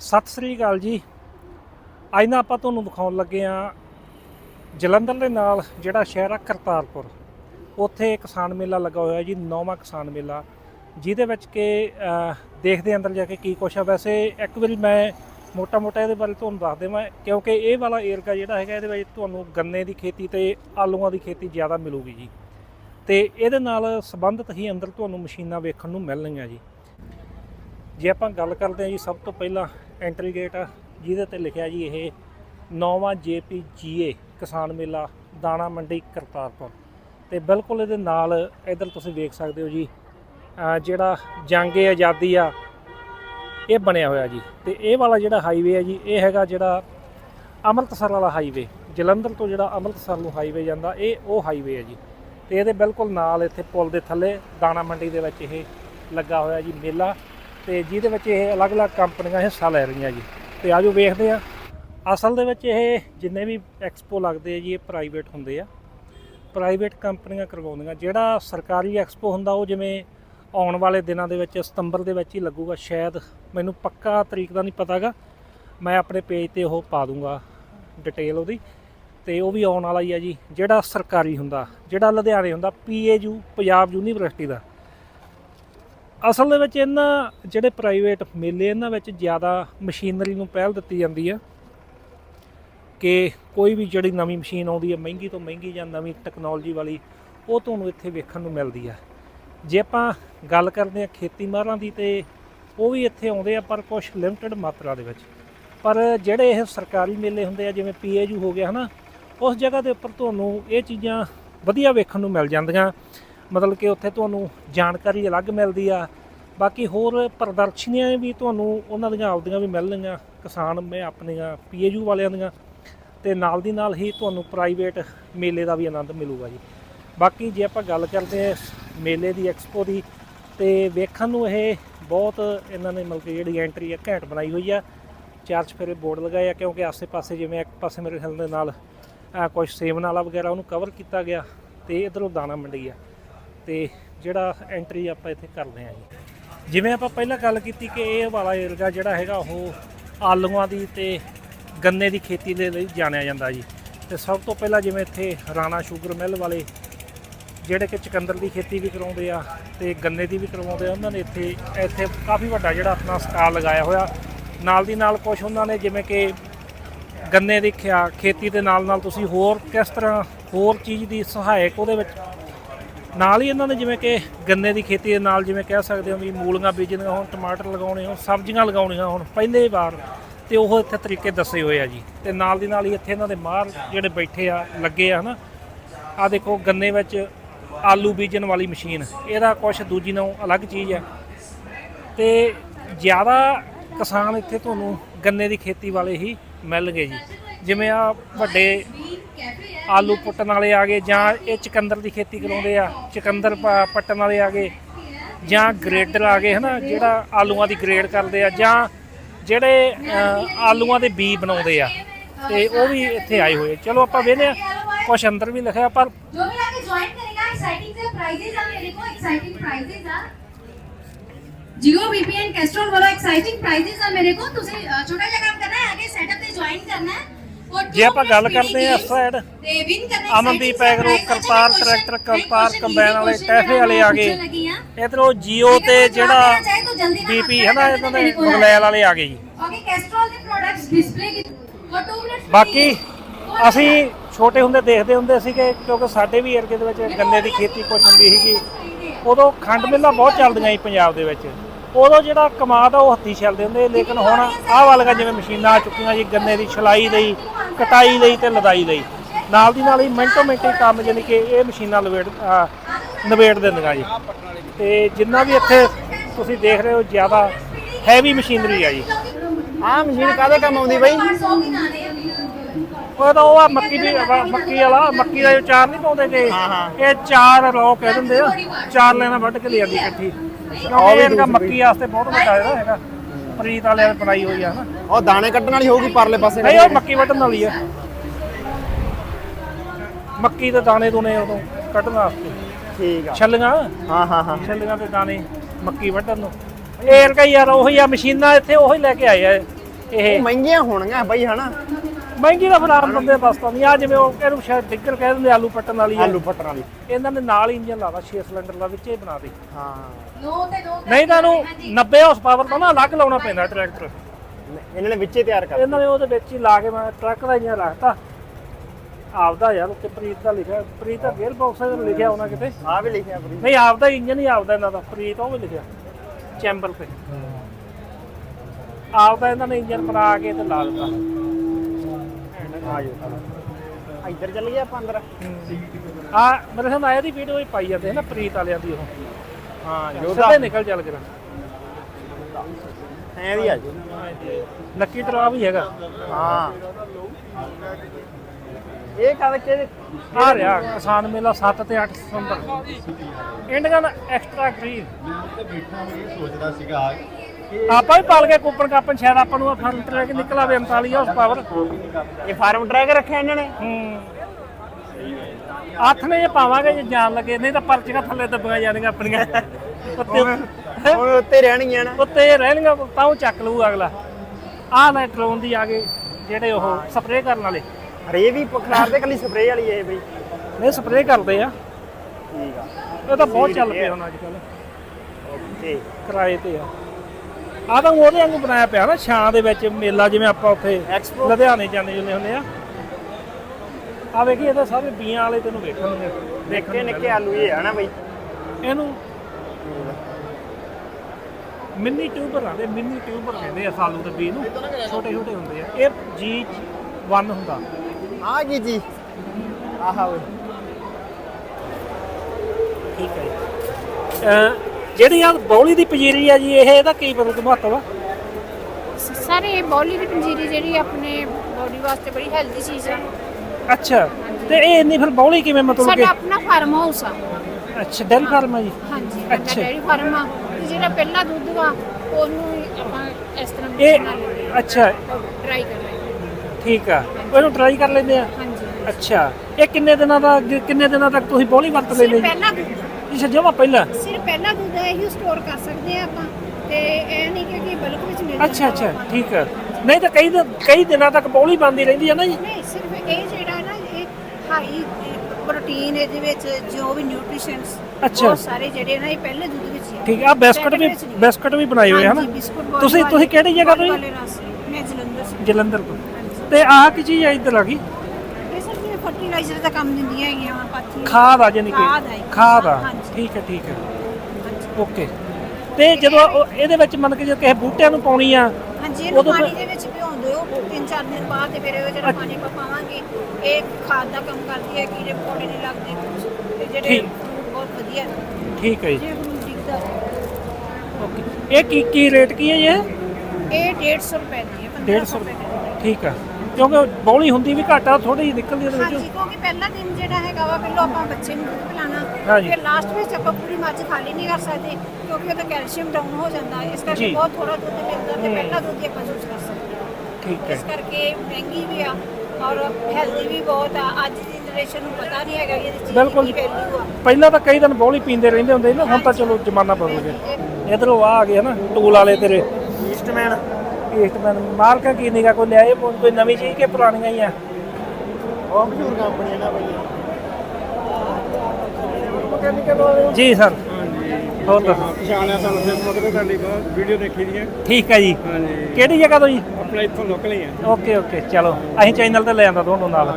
ਸਤਿ ਸ੍ਰੀ ਅਕਾਲ ਜੀ। ਅੱਜ ਨਾ ਆਪਾਂ ਤੁਹਾਨੂੰ ਦਿਖਾਉਣ ਲੱਗੇ ਆ ਜਲੰਧਰ ਦੇ ਨਾਲ ਜਿਹੜਾ ਸ਼ਹਿਰ ਆ ਕਰਤਾਰਪੁਰ। ਉੱਥੇ ਕਿਸਾਨ ਮੇਲਾ ਲੱਗਾ ਹੋਇਆ ਜੀ, ਨੌਵਾਂ ਕਿਸਾਨ ਮੇਲਾ, ਜਿਹਦੇ ਵਿੱਚ ਕਿ ਦੇਖਦੇ ਹਾਂ ਅੰਦਰ ਜਾ ਕੇ ਕੀ ਕੁਛ ਆ। ਵੈਸੇ ਇੱਕ ਵਾਰੀ ਮੈਂ ਮੋਟਾ-ਮੋਟਾ ਇਹਦੇ ਬਾਰੇ ਤੁਹਾਨੂੰ ਦੱਸ ਦੇਵਾਂ, ਕਿਉਂਕਿ ਇਹ ਵਾਲਾ ਏਰੀਆ ਜਿਹੜਾ ਹੈਗਾ, ਇਹਦੇ ਵਿੱਚ ਤੁਹਾਨੂੰ ਗੰਨੇ ਦੀ ਖੇਤੀ ਤੇ ਆਲੂਆਂ ਦੀ ਖੇਤੀ ਜ਼ਿਆਦਾ ਮਿਲੂਗੀ ਜੀ। ਤੇ ਇਹਦੇ ਨਾਲ ਸੰਬੰਧਿਤ ਹੀ ਅੰਦਰ ਤੁਹਾਨੂੰ ਮਸ਼ੀਨਾਂ ਵੇਖਣ ਨੂੰ ਮਿਲਣਗੀਆਂ ਜੀ। ਜੇ ਆਪਾਂ ਗੱਲ ਕਰਦੇ ਹਾਂ ਜੀ, ਸਭ ਤੋਂ ਪਹਿਲਾਂ ਐਂਟਰੀ ਗੇਟ ਆ, ਜਿਹਦੇ ਤੇ ਲਿਖਿਆ ਜੀ ਇਹ ਨੌਵਾਂ ਜੇਪੀਜੀਏ ਕਿਸਾਨ ਮੇਲਾ, ਦਾਣਾ ਮੰਡੀ, ਕਰਤਾਰਪੁਰ। ਤੇ ਬਿਲਕੁਲ ਇਹਦੇ ਨਾਲ ਇਧਰ ਤੁਸੀਂ ਵੇਖ ਸਕਦੇ ਹੋ ਜੀ ਜਿਹੜਾ ਜੰਗੇ ਆਜ਼ਾਦੀ ਆ, ਇਹ ਬਣਿਆ ਹੋਇਆ ਜੀ। ਤੇ ਇਹ ਵਾਲਾ ਜਿਹੜਾ ਹਾਈਵੇ ਆ ਜੀ, ਇਹ ਹੈਗਾ ਜਿਹੜਾ ਅੰਮ੍ਰਿਤਸਰ ਵਾਲਾ ਹਾਈਵੇ। ਜਲੰਧਰ ਤੋਂ ਜਿਹੜਾ ਅੰਮ੍ਰਿਤਸਰ ਨੂੰ ਹਾਈਵੇ ਜਾਂਦਾ, ਇਹ ਉਹ ਹਾਈਵੇ ਹੈ ਜੀ। ਤੇ ਇਹਦੇ ਬਿਲਕੁਲ ਨਾਲ ਇੱਥੇ ਪੁਲ ਦੇ ਥੱਲੇ ਦਾਣਾ ਮੰਡੀ ਦੇ ਵਿੱਚ ਇਹ ਲੱਗਾ ਹੋਇਆ ਜੀ ਮੇਲਾ। ਤੇ ਜਿਹਦੇ ਵਿੱਚ ਇਹ ਅਲੱਗ-ਅਲੱਗ ਕੰਪਨੀਆਂ ਹਿੱਸਾ ਲੈ ਰਹੀਆਂ ਜੀ। ਤੇ ਆਜੋ ਵੇਖਦੇ ਆ ਅਸਲ ਦੇ ਵਿੱਚ ਇਹ ਜਿੰਨੇ ਵੀ ਐਕਸਪੋ ਲੱਗਦੇ ਆ ਜੀ, ਇਹ ਪ੍ਰਾਈਵੇਟ ਹੁੰਦੇ ਆ। ਪ੍ਰਾਈਵੇਟ ਕੰਪਨੀਆਂ ਕਰਵਾਉਂਦੀਆਂ। ਜਿਹੜਾ ਸਰਕਾਰੀ ਐਕਸਪੋ ਹੁੰਦਾ, ਉਹ ਜਿਵੇਂ ਆਉਣ ਵਾਲੇ ਦਿਨਾਂ ਦੇ ਵਿੱਚ, ਸਤੰਬਰ ਦੇ ਵਿੱਚ ਹੀ ਲੱਗੂਗਾ ਸ਼ਾਇਦ। ਮੈਨੂੰ ਪੱਕਾ ਤਰੀਕ ਦਾ ਨਹੀਂ ਪਤਾਗਾ। ਮੈਂ ਆਪਣੇ ਪੇਜ ਤੇ ਉਹ ਪਾ ਦੂੰਗਾ ਡਿਟੇਲ ਉਹਦੀ। ਤੇ ਉਹ ਵੀ ਆਉਣ ਵਾਲਾ ਹੀ ਆ ਜੀ। ਜਿਹੜਾ ਸਰਕਾਰੀ ਹੁੰਦਾ, ਜਿਹੜਾ ਲੁਧਿਆਣੇ ਹੁੰਦਾ ਪੀਏਯੂ ਪੰਜਾਬ ਯੂਨੀਵਰਸਿਟੀ ਦਾ। ਅਸਲ ਦੇ ਵਿੱਚ ਇਹਨਾਂ ਜਿਹੜੇ ਪ੍ਰਾਈਵੇਟ ਮੇਲੇ, ਇਹਨਾਂ ਵਿੱਚ ਜ਼ਿਆਦਾ ਮਸ਼ੀਨਰੀ ਨੂੰ ਪਹਿਲ ਦਿੱਤੀ ਜਾਂਦੀ ਆ ਕਿ ਕੋਈ ਵੀ ਜਿਹੜੀ ਨਵੀਂ ਮਸ਼ੀਨ ਆਉਂਦੀ ਹੈ ਮਹਿੰਗੀ ਤੋਂ ਮਹਿੰਗੀ ਜਾਂ ਨਵੀਂ ਟੈਕਨੋਲੋਜੀ ਵਾਲੀ, ਉਹ ਤੁਹਾਨੂੰ ਇੱਥੇ ਵੇਖਣ ਨੂੰ ਮਿਲਦੀ ਆ। ਜੇ ਆਪਾਂ ਗੱਲ ਕਰਦੇ ਆ ਖੇਤੀ ਮਾਹਰਾਂ ਦੀ ਤੇ ਉਹ ਵੀ ਇੱਥੇ ਆਉਂਦੇ ਆ, ਪਰ ਕੁਝ ਲਿਮਟਿਡ ਮਾਤਰਾ ਦੇ ਵਿੱਚ। ਪਰ ਜਿਹੜੇ ਇਹ ਸਰਕਾਰੀ ਮੇਲੇ ਹੁੰਦੇ ਆ, ਜਿਵੇਂ ਪੀਏਯੂ ਹੋ ਗਿਆ, ਹਨਾ, ਉਸ ਜਗ੍ਹਾ ਦੇ ਉੱਪਰ ਤੁਹਾਨੂੰ ਇਹ ਚੀਜ਼ਾਂ ਵਧੀਆ ਵੇਖਣ ਨੂੰ ਮਿਲ ਜਾਂਦੀਆਂ। ਮਤਲਬ ਕਿ ਉੱਥੇ ਤੁਹਾਨੂੰ ਜਾਣਕਾਰੀ ਅਲੱਗ ਮਿਲਦੀ ਆ। ਬਾਕੀ ਹੋਰ ਪ੍ਰਦਰਸ਼ਨੀਆਂ ਵੀ ਤੁਹਾਨੂੰ ਉਹਨਾਂ ਦੀਆਂ, ਆਪਦੀਆਂ ਵੀ ਮਿਲਣਗੀਆਂ। ਕਿਸਾਨ ਮੈਂ ਆਪਣੀਆਂ, ਪੀਏਯੂ ਵਾਲਿਆਂ ਦੀਆਂ। ਤੇ ਨਾਲ ਦੀ ਨਾਲ ਹੀ ਤੁਹਾਨੂੰ ਪ੍ਰਾਈਵੇਟ ਮੇਲੇ ਦਾ ਵੀ ਆਨੰਦ ਮਿਲੂਗਾ ਜੀ। ਬਾਕੀ ਜੇ ਆਪਾਂ ਗੱਲ ਕਰਦੇ ਹਾਂ ਮੇਲੇ ਦੀ ਐਕਸਪੋ ਦੀ, ਤੇ ਵੇਖਣ ਨੂੰ ਇਹ ਬਹੁਤ ਇਹਨਾਂ ਨੇ ਮਤਲਬ ਕਿ ਜਿਹੜੀ ਐਂਟਰੀ ਆ, ਘੈਂਟ ਬਣਾਈ ਹੋਈ ਆ। ਚਾਰ ਚਫੇਰੇ ਬੋਰਡ ਲਗਾਏ ਆ ਕਿਉਂਕਿ ਆਸੇ-ਪਾਸੇ ਜਿਵੇਂ ਇੱਕ ਪਾਸੇ ਮੇਰੇ ਖਿਆਲ ਦੇ ਨਾਲ ਆ ਕੁਝ ਸੇਵਨ ਵਾਲਾ ਵਗੈਰਾ ਉਹਨੂੰ ਕਵਰ ਕੀਤਾ ਗਿਆ ਤੇ ਇਧਰੋਂ ਦਾਣਾ ਮੰਡੀ ਆ। ਤੇ ਜਿਹੜਾ ਐਂਟਰੀ ਆਪਾਂ ਇੱਥੇ ਕਰਦੇ ਹਾਂ ਜੀ। ਜਿਵੇਂ ਆਪਾਂ ਪਹਿਲਾਂ ਗੱਲ ਕੀਤੀ ਕਿ ਇਹ ਵਾਲਾ ਏਰੀਆ ਜਿਹੜਾ ਹੈਗਾ, ਉਹ ਆਲੂਆਂ ਦੀ ਤੇ ਗੰਨੇ ਦੀ ਖੇਤੀ ਦੇ ਲਈ ਜਾਣਿਆ ਜਾਂਦਾ ਜੀ। ਤੇ ਸਭ ਤੋਂ ਪਹਿਲਾਂ ਜਿਵੇਂ ਇੱਥੇ ਰਾਣਾ ਸ਼ੂਗਰ ਮਿੱਲ ਵਾਲੇ ਜਿਹੜੇ ਕਿ ਚਕੰਦਰ ਦੀ ਖੇਤੀ ਵੀ ਕਰਾਉਂਦੇ ਆ ਤੇ ਗੰਨੇ ਦੀ ਵੀ ਕਰਵਾਉਂਦੇ ਆ, ਉਹਨਾਂ ਨੇ ਇੱਥੇ ਇੱਥੇ ਕਾਫੀ ਵੱਡਾ ਜਿਹੜਾ ਆਪਣਾ ਸਟਾਲ ਲਗਾਇਆ ਹੋਇਆ। ਨਾਲ ਦੀ ਨਾਲ ਕੁਝ ਉਹਨਾਂ ਨੇ ਜਿਵੇਂ ਕਿ ਗੰਨੇ ਦੀ ਖੇਤੀ ਦੇ ਨਾਲ ਨਾਲ ਤੁਸੀਂ ਹੋਰ ਕਿਸ ਤਰ੍ਹਾਂ ਹੋਰ ਚੀਜ਼ ਦੀ ਸਹਾਇਕ ਉਹਦੇ ਵਿੱਚ ਨਾਲ ਹੀ ਇਹਨਾਂ ਨੇ ਜਿਵੇਂ ਕਿ ਗੰਨੇ ਦੀ ਖੇਤੀ ਦੇ ਨਾਲ ਜਿਵੇਂ ਕਹਿ ਸਕਦੇ ਹੋ ਵੀ ਮੂਲੀਆਂ ਬੀਜਣੀਆਂ ਹੋਣ, ਟਮਾਟਰ ਲਗਾਉਣੇ ਹੋਣ, ਸਬਜ਼ੀਆਂ ਲਗਾਉਣੀਆਂ ਹੋਣ ਪਹਿਲੇ ਵਾਰ ਤੇ ਉਹ ਇੱਥੇ ਤਰੀਕੇ ਦੱਸੇ ਹੋਏ ਆ ਜੀ। ਤੇ ਨਾਲ ਦੀ ਨਾਲ ਹੀ ਇੱਥੇ ਇਹਨਾਂ ਦੇ ਮਾਹਰ ਜਿਹੜੇ ਬੈਠੇ ਆ, ਲੱਗੇ ਆ ਹਨਾ। ਆ ਦੇਖੋ ਗੰਨੇ ਵਿੱਚ ਆਲੂ ਬੀਜਣ ਵਾਲੀ ਮਸ਼ੀਨ, ਇਹਦਾ ਕੁਝ ਦੂਜੀ ਨਾਲੋਂ ਅਲੱਗ ਚੀਜ਼ ਹੈ ਤੇ ਜ਼ਿਆਦਾ ਕਿਸਾਨ ਇੱਥੇ ਤੁਹਾਨੂੰ ਗੰਨੇ ਦੀ ਖੇਤੀ ਵਾਲੇ ਹੀ ਮਿਲਣਗੇ ਜੀ। ਜਿਵੇਂ ਆ ਵੱਡੇ ਆਲੂ ਪੁੱਟਣ ਵਾਲੇ ਆ ਗਏ ਜਾਂ ਇਹ ਚਕੰਦਰ ਦੀ ਖੇਤੀ ਕਰਾਉਂਦੇ ਆ ਚਕੰਦਰ ਪ- ਪੱਟਣ ਵਾਲੇ ਆ ਗਏ ਜਾਂ ਗ੍ਰੇਡਰ ਆ ਗਏ ਹਨਾ ਜਿਹੜਾ ਆਲੂਆਂ ਦੀ ਗ੍ਰੇਡ ਕਰਦੇ ਆ ਜਾਂ ਜਿਹੜੇ ਅ, ਆਲੂਆਂ ਦੇ ਬੀ ਬਣਾਉਂਦੇ ਆ ਤੇ ਉਹ ਵੀ ਇੱਥੇ ਆਏ ਹੋਏ ਚਲੋ ਆਪਾਂ ਵੇਖਦੇ ਆ ਕੁਝ ਅੰਦਰ ਵੀ ਲਿਖਿਆ ਪਰ जो भी आके ज्वाइन करेगा एक्साइटिंग से प्राइजेस आ मेरे को एक्साइटिंग प्राइजेस आ जियो VPN कैस्ट्रोल वाला एक्साइटिंग प्राइजेस आ मेरे को ਤੁਸੀਂ ਅ, ਛੋਟਾ ਜਿਹਾ ਕੰਮ ਕਰਨਾ ਹੈ ਆਗੇ ਸੈਟਅਪ ਤੇ ਜੁਆਇਨ ਕਰਨਾ ਹੈ ਔਰ ਜੇ ਆਪਾਂ ਗੱਲ ਕਰਦੇ ਆ ਸਾਈਡ ਤੇ ਵਿਨ ਕਰਨਾ Amandeep agro Kartar tractor Kartar combine ਵਾਲੇ ਟੈਫੇ ਵਾਲੇ ਆ ਗਏ। ਇਧਰੋਂ ਜੀਓ ਤੇ ਜਿਹੜਾ ਬੀਪੀ ਹੈ ਨਾ ਇਹਨਾਂ ਦੇ ਬਗਲੈਲ ਵਾਲੇ ਆ ਗਏ ਜੀ। ਓਕੇ ਕੈਸਟਰੋਲ ਦੇ ਪ੍ਰੋਡਕਟਸ ਡਿਸਪਲੇ ਕੀ ਫॉर 2 ਮਿੰਟਸ ਬਾਕੀ ਅਸੀਂ ਛੋਟੇ ਹੁੰਦੇ ਦੇਖਦੇ ਹੁੰਦੇ ਸੀਗੇ ਕਿਉਂਕਿ ਸਾਡੇ ਵੀ ਏਰੀਏ ਦੇ ਵਿੱਚ ਗੰਨੇ ਦੀ ਖੇਤੀ ਕੁਛ ਹੁੰਦੀ ਸੀਗੀ। ਉਦੋਂ ਖੰਡ ਮਿੱਲਾਂ ਬਹੁਤ ਚੱਲਦੀਆਂ ਸੀ ਪੰਜਾਬ ਦੇ ਵਿੱਚ। ਉਦੋਂ ਜਿਹੜਾ ਕਮਾਦ ਆ ਉਹ ਹੱਥੀ ਛਿਲਦੇ ਹੁੰਦੇ ਲੇਕਿਨ ਹੁਣ ਆਹ ਵਾਲੀਆਂ ਜਿਵੇਂ ਮਸ਼ੀਨਾਂ ਆ ਚੁੱਕੀਆਂ ਜੀ ਗੰਨੇ ਦੀ ਛਲਾਈ ਲਈ ਕਟਾਈ ਲਈ ਤੇ ਲਦਾਈ ਲਈ। ਨਾਲ ਦੀ ਨਾਲ ਹੀ ਮਿੰਟੋ ਮਿੰਟੀ ਕੰਮ ਜਾਣੀ ਕਿ ਇਹ ਮਸ਼ੀਨਾਂ ਆ, ਨਿਬੇੜ ਦਿੰਦੀਆਂ ਜੀ। ਤੇ ਜਿੰਨਾ ਵੀ ਇੱਥੇ ਤੁਸੀਂ ਦੇਖ ਰਹੇ ਹੋ ਜ਼ਿਆਦਾ ਹੈਵੀ ਮਸ਼ੀਨਰੀ ਆ ਜੀ। ਆਹ ਮਸ਼ੀਨ ਕਾਦੇ ਕੰਮ ਆਉਂਦੀ ਬਈ? ਉਹ ਤਾਂ ਉਹ ਆ ਮੱਕੀ ਦੀ ਮੱਕੀ ਵਾਲਾ ਮੱਕੀ ਦਾ ਚਾਰ ਨਹੀਂ ਪਾਉਂਦੇ ਹਾਂ। ਇਹ ਚਾਰ ਰੋ ਕਹਿ ਦਿੰਦੇ ਆ। ਚਾਰ ਲੈਣਾ ਵੱਢ ਕੇ ਲਿਆਂਦੀ ਇਕੱਠੀ। ਕਿਉਂਕਿ ਇਹ ਤਾਂ ਮੱਕੀ ਵਾਸਤੇ ਬਹੁਤ ਵੱਡਾ ਜਿਹੜਾ ਹੈਗਾ। ਪ੍ਰੀਤ ਵਾਲਿਆਂ ਨੇ ਬਣਾਈ ਹੋਈ ਆ ਹਨਾ ਉਹ ਦਾਣੇ ਕੱਢਣ ਵਾਲੀ ਹੋਊਗੀ ਪਰਲੇ ਪਾਸੇ ਨਹੀਂ ਉਹ ਮੱਕੀ ਵੱਢਣ ਵਾਲੀ ਆ। ਮੱਕੀ ਦੇ ਦਾਣੇ ਦੂਨੇ ਉਦੋਂ ਕੱਢਣ ਵਾਸਤੇ। ਠੀਕ ਆ। ਛੱਲੀਆਂ? ਹਾਂ ਹਾਂ ਹਾਂ। ਛੱਲੀਆਂ ਦੇ ਦਾਣੇ ਮੱਕੀ ਵੱਢਣ ਨੂੰ। ਏਰ ਕਾ ਯਾਰ ਉਹੀ ਆ ਮਸ਼ੀਨਾਂ ਇੱਥੇ ਉਹੀ ਲੈ ਕੇ ਆਏ ਆ ਇਹ। ਮਹਿੰਗੀਆਂ ਹੋਣਗੀਆਂ ਬਾਈ ਹਨਾ? ਮਹਿੰਗੀ ਦਾ ਫਿਰ ਆਮ ਬੰਦੇ ਦੱਸਦਾ ਨਹੀਂ। ਆ ਜਿਵੇਂ ਉਹ ਇਹਨੂੰ ਸ਼ਾਇਦ ਡਿੱਗਰ ਕਹਿ ਦਿੰਦੇ ਆਲੂ ਪੱਟਣ ਵਾਲੀ ਆਲੂ ਫਟਣ ਵਾਲੀ। ਇਹਨਾਂ ਨੇ ਨਾਲ ਹੀ ਇੰਜਨ ਲਾਦਾ 6 ਸਿਲੰਡਰ ਦਾ ਵਿੱਚ ਬਣਾ ਦੇ। ਹਾਂ। ਨੋ ਤੇ ਨੋ ਨਹੀਂ ਤਾਂ ਇਹਨੂੰ 90 ਹਾਰਸ ਪਾਵਰ ਦਾ ਨਾ ਅਲੱਗ ਲਾਉਣਾ ਪੈਂਦਾ ਟਰੈਕਟਰ ਇਹਨਾਂ ਨੇ ਵਿੱਚੇ ਤਿਆਰ ਕਰ ਇਹਨਾਂ ਨੇ ਉਹਦੇ ਵਿੱਚ ਹੀ ਲਾ ਕੇ ਮੈਂ ਟਰੱਕ ਦਾ ਇੰਜਨ ਰੱਖਤਾ। ਆਪਦਾ ਯਾਰ ਉੱਤੇ ਪ੍ਰੀਤ ਦਾ ਲਿਖਿਆ। ਪ੍ਰੀਤ ਦਾ ਗੇਅਰ ਬਾਕਸ ਤੇ ਲਿਖਿਆ ਹੋਣਾ ਕਿਤੇ? ਆ ਵੀ ਲਿਖਿਆ ਬਰੀ ਨਹੀਂ ਆਪਦਾ ਇੰਜਨ ਹੀ ਆਪਦਾ ਇਹਨਾਂ ਦਾ ਪ੍ਰੀਤ ਉਹ ਵੀ ਲਿਖਿਆ। ਚੈਂਬਰ ਤੇ। ਆਪਦਾ ਇਹਨਾਂ ਨੇ ਇੰਜਨ ਬਣਾ ਕੇ ਤੇ ਲਾ ਦਿੱਤਾ। ਆ ਇੱਧਰ ਚੱਲ ਗਿਆ ਆਪਾਂ ਅੰਦਰ। ਆ ਮੇਰੇ ਸਾਹਮਣੇ ਆਇਆ ਦੀ ਵੀਡੀਓ ਹੀ ਪਾਈ ਜਾਂਦੇ ਨਾ ਪ੍ਰੀਤ ਵਾਲਿਆਂ ਦੀ ਉਹ। ਹਾਂ ਸਿੱਧੇ ਨਿਕਲ ਚੱਲ ਗਿਆ ਐ ਵੀ ਆ ਜੀ। ਲੱਕੀ ਡਰਾ ਵੀ ਹੈਗਾ। ਹਾਂ। ਇਹ ਕਦ ਕਿ ਆ ਰਿਹਾ ਕਿਸਾਨ ਮੇਲਾ 7 ਤੇ 8 ਸਤੰਬਰ। Indian extra green. ਸੋਚਦਾ ਸੀਗਾ ਕਿ ਆਪਾਂ ਵੀ ਪਾਲ ਕੇ ਕੂਪਨ ਕਾਪਨ ਸ਼ਾਇਦ ਆਪਾਂ ਨੂੰ ਫਰਮ ਟਰੈਕ ਨਿਕਲਾ 45 ਹਾਰਸ ਪਾਵਰ। ਇਹ ਫਾਰਮ ਟਰੈਕ ਰੱਖਿਆ ਇਹਨਾਂ ਨੇ? ਹੂੰ। ਹੱਥ ਨੇ ਜੇ ਪਾਵਾਂਗੇ ਜੇ ਜਾਣ ਲੱਗੇ ਨਹੀਂ ਤਾਂ ਪਰਚੀਆਂ ਥੱਲੇ ਦੱਬੀਆਂ ਜਾਣਗੀਆਂ ਆਪਣੀਆਂ। ਉੱਤੇ ਹੁਣ ਉੱਤੇ ਰਹਿਣਗੀਆਂ ਨਾ। ਉੱਤੇ ਰਹਿਣਗੀਆਂ ਤਾਂ ਉਹ ਚੱਕ ਲਊ ਅਗਲਾ। ਆਹ ਲੈ ਡਰੋਨ ਦੀ ਆ ਗਏ ਜਿਹੜੇ ਉਹ ਸਪਰੇਅ ਕਰਨ ਵਾਲੇ। ਰੇ ਵੀ ਪਖਲਾਰ ਦੇ ਕੱਲੀ ਸਪਰੇਅ ਵਾਲੀ ਇਹ ਬਈ। ਨਹੀਂ ਸਪਰੇਅ ਕਰਦੇ ਆ। ਠੀਕ ਆ। ਇਹ ਤਾਂ ਬਹੁਤ ਚੱਲ ਪਏ ਹੁਣ ਅੱਜ ਕੱਲ ਓਕੇ। ਕਿਰਾਏ ਤੇ ਆ। ਆ ਤਾਂ ਉਹਦੇ ਵਾਂਗੂ ਬਣਾਇਆ ਪਿਆ ਨਾ ਛਾਂ ਦੇ ਵਿੱਚ ਮੇਲਾ ਜਿਵੇਂ ਆਪਾਂ ਉੱਥੇ? ਲੁਧਿਆਣੇ ਜਾਂਦੇ ਜੁਨੇ ਹੁੰਦੇ ਆ। ਆ ਵੇਖੀ ਇਹ ਤਾਂ ਸਾਰੇ ਬੀਆਂ ਵਾਲੇ ਤੈਨੂੰ ਵੇਖਣਗੇ ਨਿੱਕੇ ਨਿੱਕੇ ਆਲੂ ਇਹ ਆ ਨਾ ਬਈ। ਇਹਨੂੰ ਮਿੰਨੀ ਟਿਊਬਰ ਆਂਦੇ ਮਿੰਨੀ ਟਿਊਬਰ ਕਹਿੰਦੇ ਆ ਸਾਲੂ ਦੇ ਬੀ ਨੂੰ। ਛੋਟੇ ਛੋਟੇ ਹੁੰਦੇ ਆ। ਇਹ ਜੀ 1 ਹੁੰਦਾ। ਆ ਕੀ ਜੀ? ਆਹਾ ਓਏ। ਠੀਕ ਹੈ ਜਿਹੜੀ ਆ ਬੌਲੀ ਦੀ ਪਜੀਰੀ ਆ ਜੀ ਇਹ ਇਹਦਾ ਕੀ ਮਤਲਬ ਮਹੱਤਵ ਆ? ਸਰ ਇਹ ਬੌਲੀ ਦੀ ਪੰਜੀਰੀ ਜਿਹੜੀ ਆਪਣੇ ਬੋਡੀ ਵਾਸਤੇ ਬੜੀ ਹੈਲਦੀ ਚੀਜ਼ ਆ। ਅੱਛਾ ਤੇ ਇਹ ਇੰਨੀ ਫਿਰ ਬੌਲੀ ਕਿਵੇਂ ਮਤਲਬ ਕਿ? ਸਾਡਾ ਆਪਣਾ ਫਾਰਮ ਹਾਊਸ ਆ। ਅੱਛਾ ਡੈਲ ਫਾਰਮ ਆ ਜੀ? ਹਾਂਜੀ ਸਾਡਾ ਅੱਛਾ। ਡੈਰੀ ਫਾਰਮ ਆ। ਤੇ ਜਿਹੜਾ ਪਹਿਲਾ ਦੁੱਧ ਆ ਉਹਨੂੰ ਹੀ ਆਪਾਂ ਇਸ ਤਰ੍ਹਾਂ ਇਹ ਬਣਾ ਲੈਂਦੇ ਆ ਅੱਛਾ। ਟਰਾਈ ਕਰ ਰਹੇ ਠੀਕ ਆ। ਉਹਨੂੰ ਟਰਾਈ ਕਰ ਲੈਂਦੇ ਆ? ਹਾਂ। ਹਾਂਜੀ। ਅੱਛਾ। ਇਹ ਕਿੰਨੇ ਦਿਨਾਂ ਦਾ ਕਿੰਨੇ ਦਿਨਾਂ ਤੱਕ ਤੁਸੀਂ ਬੌਲੀ ਵਰਤ ਲੈਂਦੇ ਸਿਰਫ ਜੀ? ਪਹਿਲਾ ਦੁੱਧ। ਅੱਛਾ ਜਮਾ ਪਹਿਲਾਂ? ਦੁੱਧ ਇਹੀ ਸਟੋਰ ਕਰ ਸਕਦੇ ਆ ਆਪਾਂ। ਤੇ ਇਹ ਨਹੀਂ ਕਿ ਕਿ ਬਲਕ ਵਿੱਚ ਮਿਲ ਅੱਛਾ ਅੱਛਾ। ਵਾ। ਠੀਕ ਆ। ਨਹੀਂ ਤਾਂ ਕਈ ਦਿਨ- ਕਈ ਦਿਨਾਂ ਤੱਕ ਬੌਲੀ ਬੰਦੀ ਰਹਿੰਦੀ ਆ ਨਾ ਜੀ? ਨਹੀਂ ਇਹ ਜਿਹੜਾ ਨਾ ਇਹ ਹਾਈ ਪ੍ਰੋਟੀਨ ਇਹਦੇ ਵਿੱਚ ਜੋ ਵੀ ਨਿਊਟ੍ਰੀਸ਼ਨਸ ਅੱਛਾ। ਬਹੁਤ ਸਾਰੇ ਜਿਹੜੇ ਨਾ ਇਹ ਪਹਿਲੇ ਦੁੱਧ ਵਿੱਚ ਹੀ ਆ ਠੀਕ ਆ ਬਿਸਕਟ ਵੀ ਪੈਕਟ ਵਿੱਚ ਨਹੀਂ। ਬਿਸਕਟ ਵੀ ਬਣਾਏ ਹੋਏ ਹਾਂਜੀ, ਹਨ ਬਿਸਕੁਟ ਤੁਸੀਂ ਵਾਲੇ- ਤੁਸੀਂ ਕਿਹੜੀ ਜਗ੍ਹਾ ਤੋਂ ਬੋਲੀ ਜੀ ਵਾਲੇ ਰਸ। ਮੈਂ ਜਲੰਧਰ ਤੋਂ ਜਲੰਧਰ ਤੋਂ ਹਾਂਜੀ। ਤੇ ਆਹ ਕੀ ਚੀਜ਼ ਆ ਇੱਧਰ ਆ ਗਈ ਇਹ ਸਰ ਜਿਵੇਂ ਫਰਟੀਲਾਈਜ਼ਰ ਦਾ ਕੰਮ ਦਿੰਦੀਆਂ ਹੈਗੀਆਂ ਵਾ ਪਾਥੀ ਖਾਦ ਆ ਜਾਨੀ ਖਾਦ ਆ ਕਿ। ਖਾਦ ਆ ਹਾਂਜੀ। ਠੀਕ ਹੈ ਠੀਕ ਹੈ ਹਾਂਜੀ। ਓਕੇ ਤੇ ਜਦੋਂ ਉਹ- ਇਹਦੇ ਵਿੱਚ ਮੰਨ ਕੇ ਜੇ ਕਿਸੇ ਬੂਟਿਆਂ ਨੂੰ ਪਾਉਣੀ ਆ ਹਾਂਜੀ ਇਹਨੂੰ ਉਦੋਂ ਪਾਣੀ ਫਿਰ- ਦੇ ਵਿੱਚ ਭਿਉਂ ਦਿਓ ਤਿੰਨ ਚਾਰ ਦਿਨ ਬਾਅਦ ਤੇ ਫਿਰ ਇਹ ਜਿਹੜਾ ਪਾਣੀ ਆਪਾਂ ਪਾਵਾਂਗੇ। ਇਹ ਖਾਦ ਦਾ ਕੰਮ ਕਰਦੀ ਹੈ ਕੀੜੇ ਪਕੌੜੇ ਨਹੀਂ ਲੱਗਦੇ ਕੁਛ ਤੇ ਜਿਹੜੇ ਠੀਕ। ਫਰੂਟ ਬਹੁਤ ਵਧੀਆ ਨੇ। ਠੀਕ ਹੈ ਜੀ। ਜੇ ਫਰੂਟ ਦਿਖਦਾ ਓਕੇ। ਇਹ ਕੀ ਕੀ ਰੇਟ ਕੀ ਹੈ ਜੀ ਇਹ? ਇਹ 150 ਰੁਪਏ ਦੀ ਹੈ 150 ਰੁਪਏ ਦੀ। ਠੀਕ ਆ। ਕਿਉਂਕਿ ਬੌਲੀ ਹੁੰਦੀ ਵੀ ਘੱਟ ਆ ਥੋੜੀ ਜਿਹੀ ਨਿਕਲਦੀ ਉਹਦੇ ਹਾਂਜੀ ਵਿੱਚੋਂ ਕਿਉਂਕਿ ਪਹਿਲਾ ਦਿਨ ਜਿਹੜਾ ਹੈਗਾ ਵਾ ਪਹਿਲਾਂ ਆਪਾਂ ਬੱਚੇ ਨੂੰ ਦੁੱਧ ਪਿਲਾਣਾ ਹਾਂਜੀ। ਫਿਰ ਲਾਸਟ ਵਿੱਚ ਆਪਾਂ ਪੂਰੀ ਮੱਝ ਖਾਲੀ ਨਹੀਂ ਕਰ ਸਕਦੇ ਕਿਉਂਕਿ ਉਹਦਾ ਕੈਲਸ਼ੀਅਮ ਡਾਊਨ ਹੋ ਜਾਂਦਾ। ਇਸ ਜੀ। ਕਰਕੇ ਬਹੁਤ ਥੋੜਾ ਦੁੱਧ ਮਿਲਦਾ ਤੇ ਹੂੰ। ਪਹਿਲਾ ਦੁੱਧ ਹੀ ਆਪਾਂ ਯੂਜ਼ ਕਰ ਸਕਦੇ ਹਾਂ। ਠੀਕ ਹੈ। ਇਸ ਕਰਕੇ ਮਹਿੰਗੀ ਵੀ ਆ ਔਰ ਹੈਲਦੀ ਵੀ ਬਹੁਤ ਆ। ਅੱਜ ਦੀ ਜਨਰੇਸ਼ਨ ਨੂੰ ਪਤਾ ਨਹੀਂ ਹੈਗਾ ਕਿ ਇਹਦੀ ਚੀਜ਼ ਬਿਲਕੁਲ। ਕੀ ਵੈਲਿਊ ਆ। ਪਹਿਲਾਂ ਤਾਂ ਕਈ ਦਿਨ ਬੌਲੀ ਪੀਂਦੇ ਰਹਿੰਦੇ ਹੁੰਦੇ ਸੀ ਨਾ ਹੁਣ ਤਾਂ ਚਲੋ ਜ਼ਮਾਨਾ ਬਦਲ ਗਿਆ। ਇਧਰੋਂ ਆ ਗਏ ਨਾ ਟੂਲ ਵਾਲੇ ਤੇਰੇ। ਈਸਟਮੈਨ ਈਸਟਮੈਨ ਮਾਰਕਾ ਕੀ ਨਿਗਾ ਕੋਈ ਲਿਆਏ? ਕੋਈ ਨਵੀਂ ਚੀਜ਼ ਕਿ ਪੁਰਾਣੀਆਂ ਹੀ ਆ? ਉਹ ਮਸ਼ਹੂਰ ਕੰਪਨੀ ਨਾ ਬਈ ਜੀ ਸਰ। ਹੋਰ ਦੱਸੋ। ਪਛਾਣਿਆ ਸਾਨੂੰ ਫੇਸਬੁੱਕ ਤੇ ਤੁਹਾਡੀ ਬਹੁਤ ਵੀਡੀਓ ਦੇਖੀ ਦੀ ਹੈ। ਠੀਕ ਹੈ ਜੀ। ਹਾਂਜੀ। ਕਿਹੜੀ ਜਗ੍ਹਾ ਤੋਂ ਜੀ? ਆਪਣਾ ਇੱਥੋਂ ਲੋਕਲ ਹੀ ਹੈ ਓਕੇ ਓਕੇ ਚਲੋ। ਅਸੀਂ ਚੈਨਲ ਤੇ ਲੈ ਆਂਦਾ ਤੁਹਾਨੂੰ ਨਾਲ।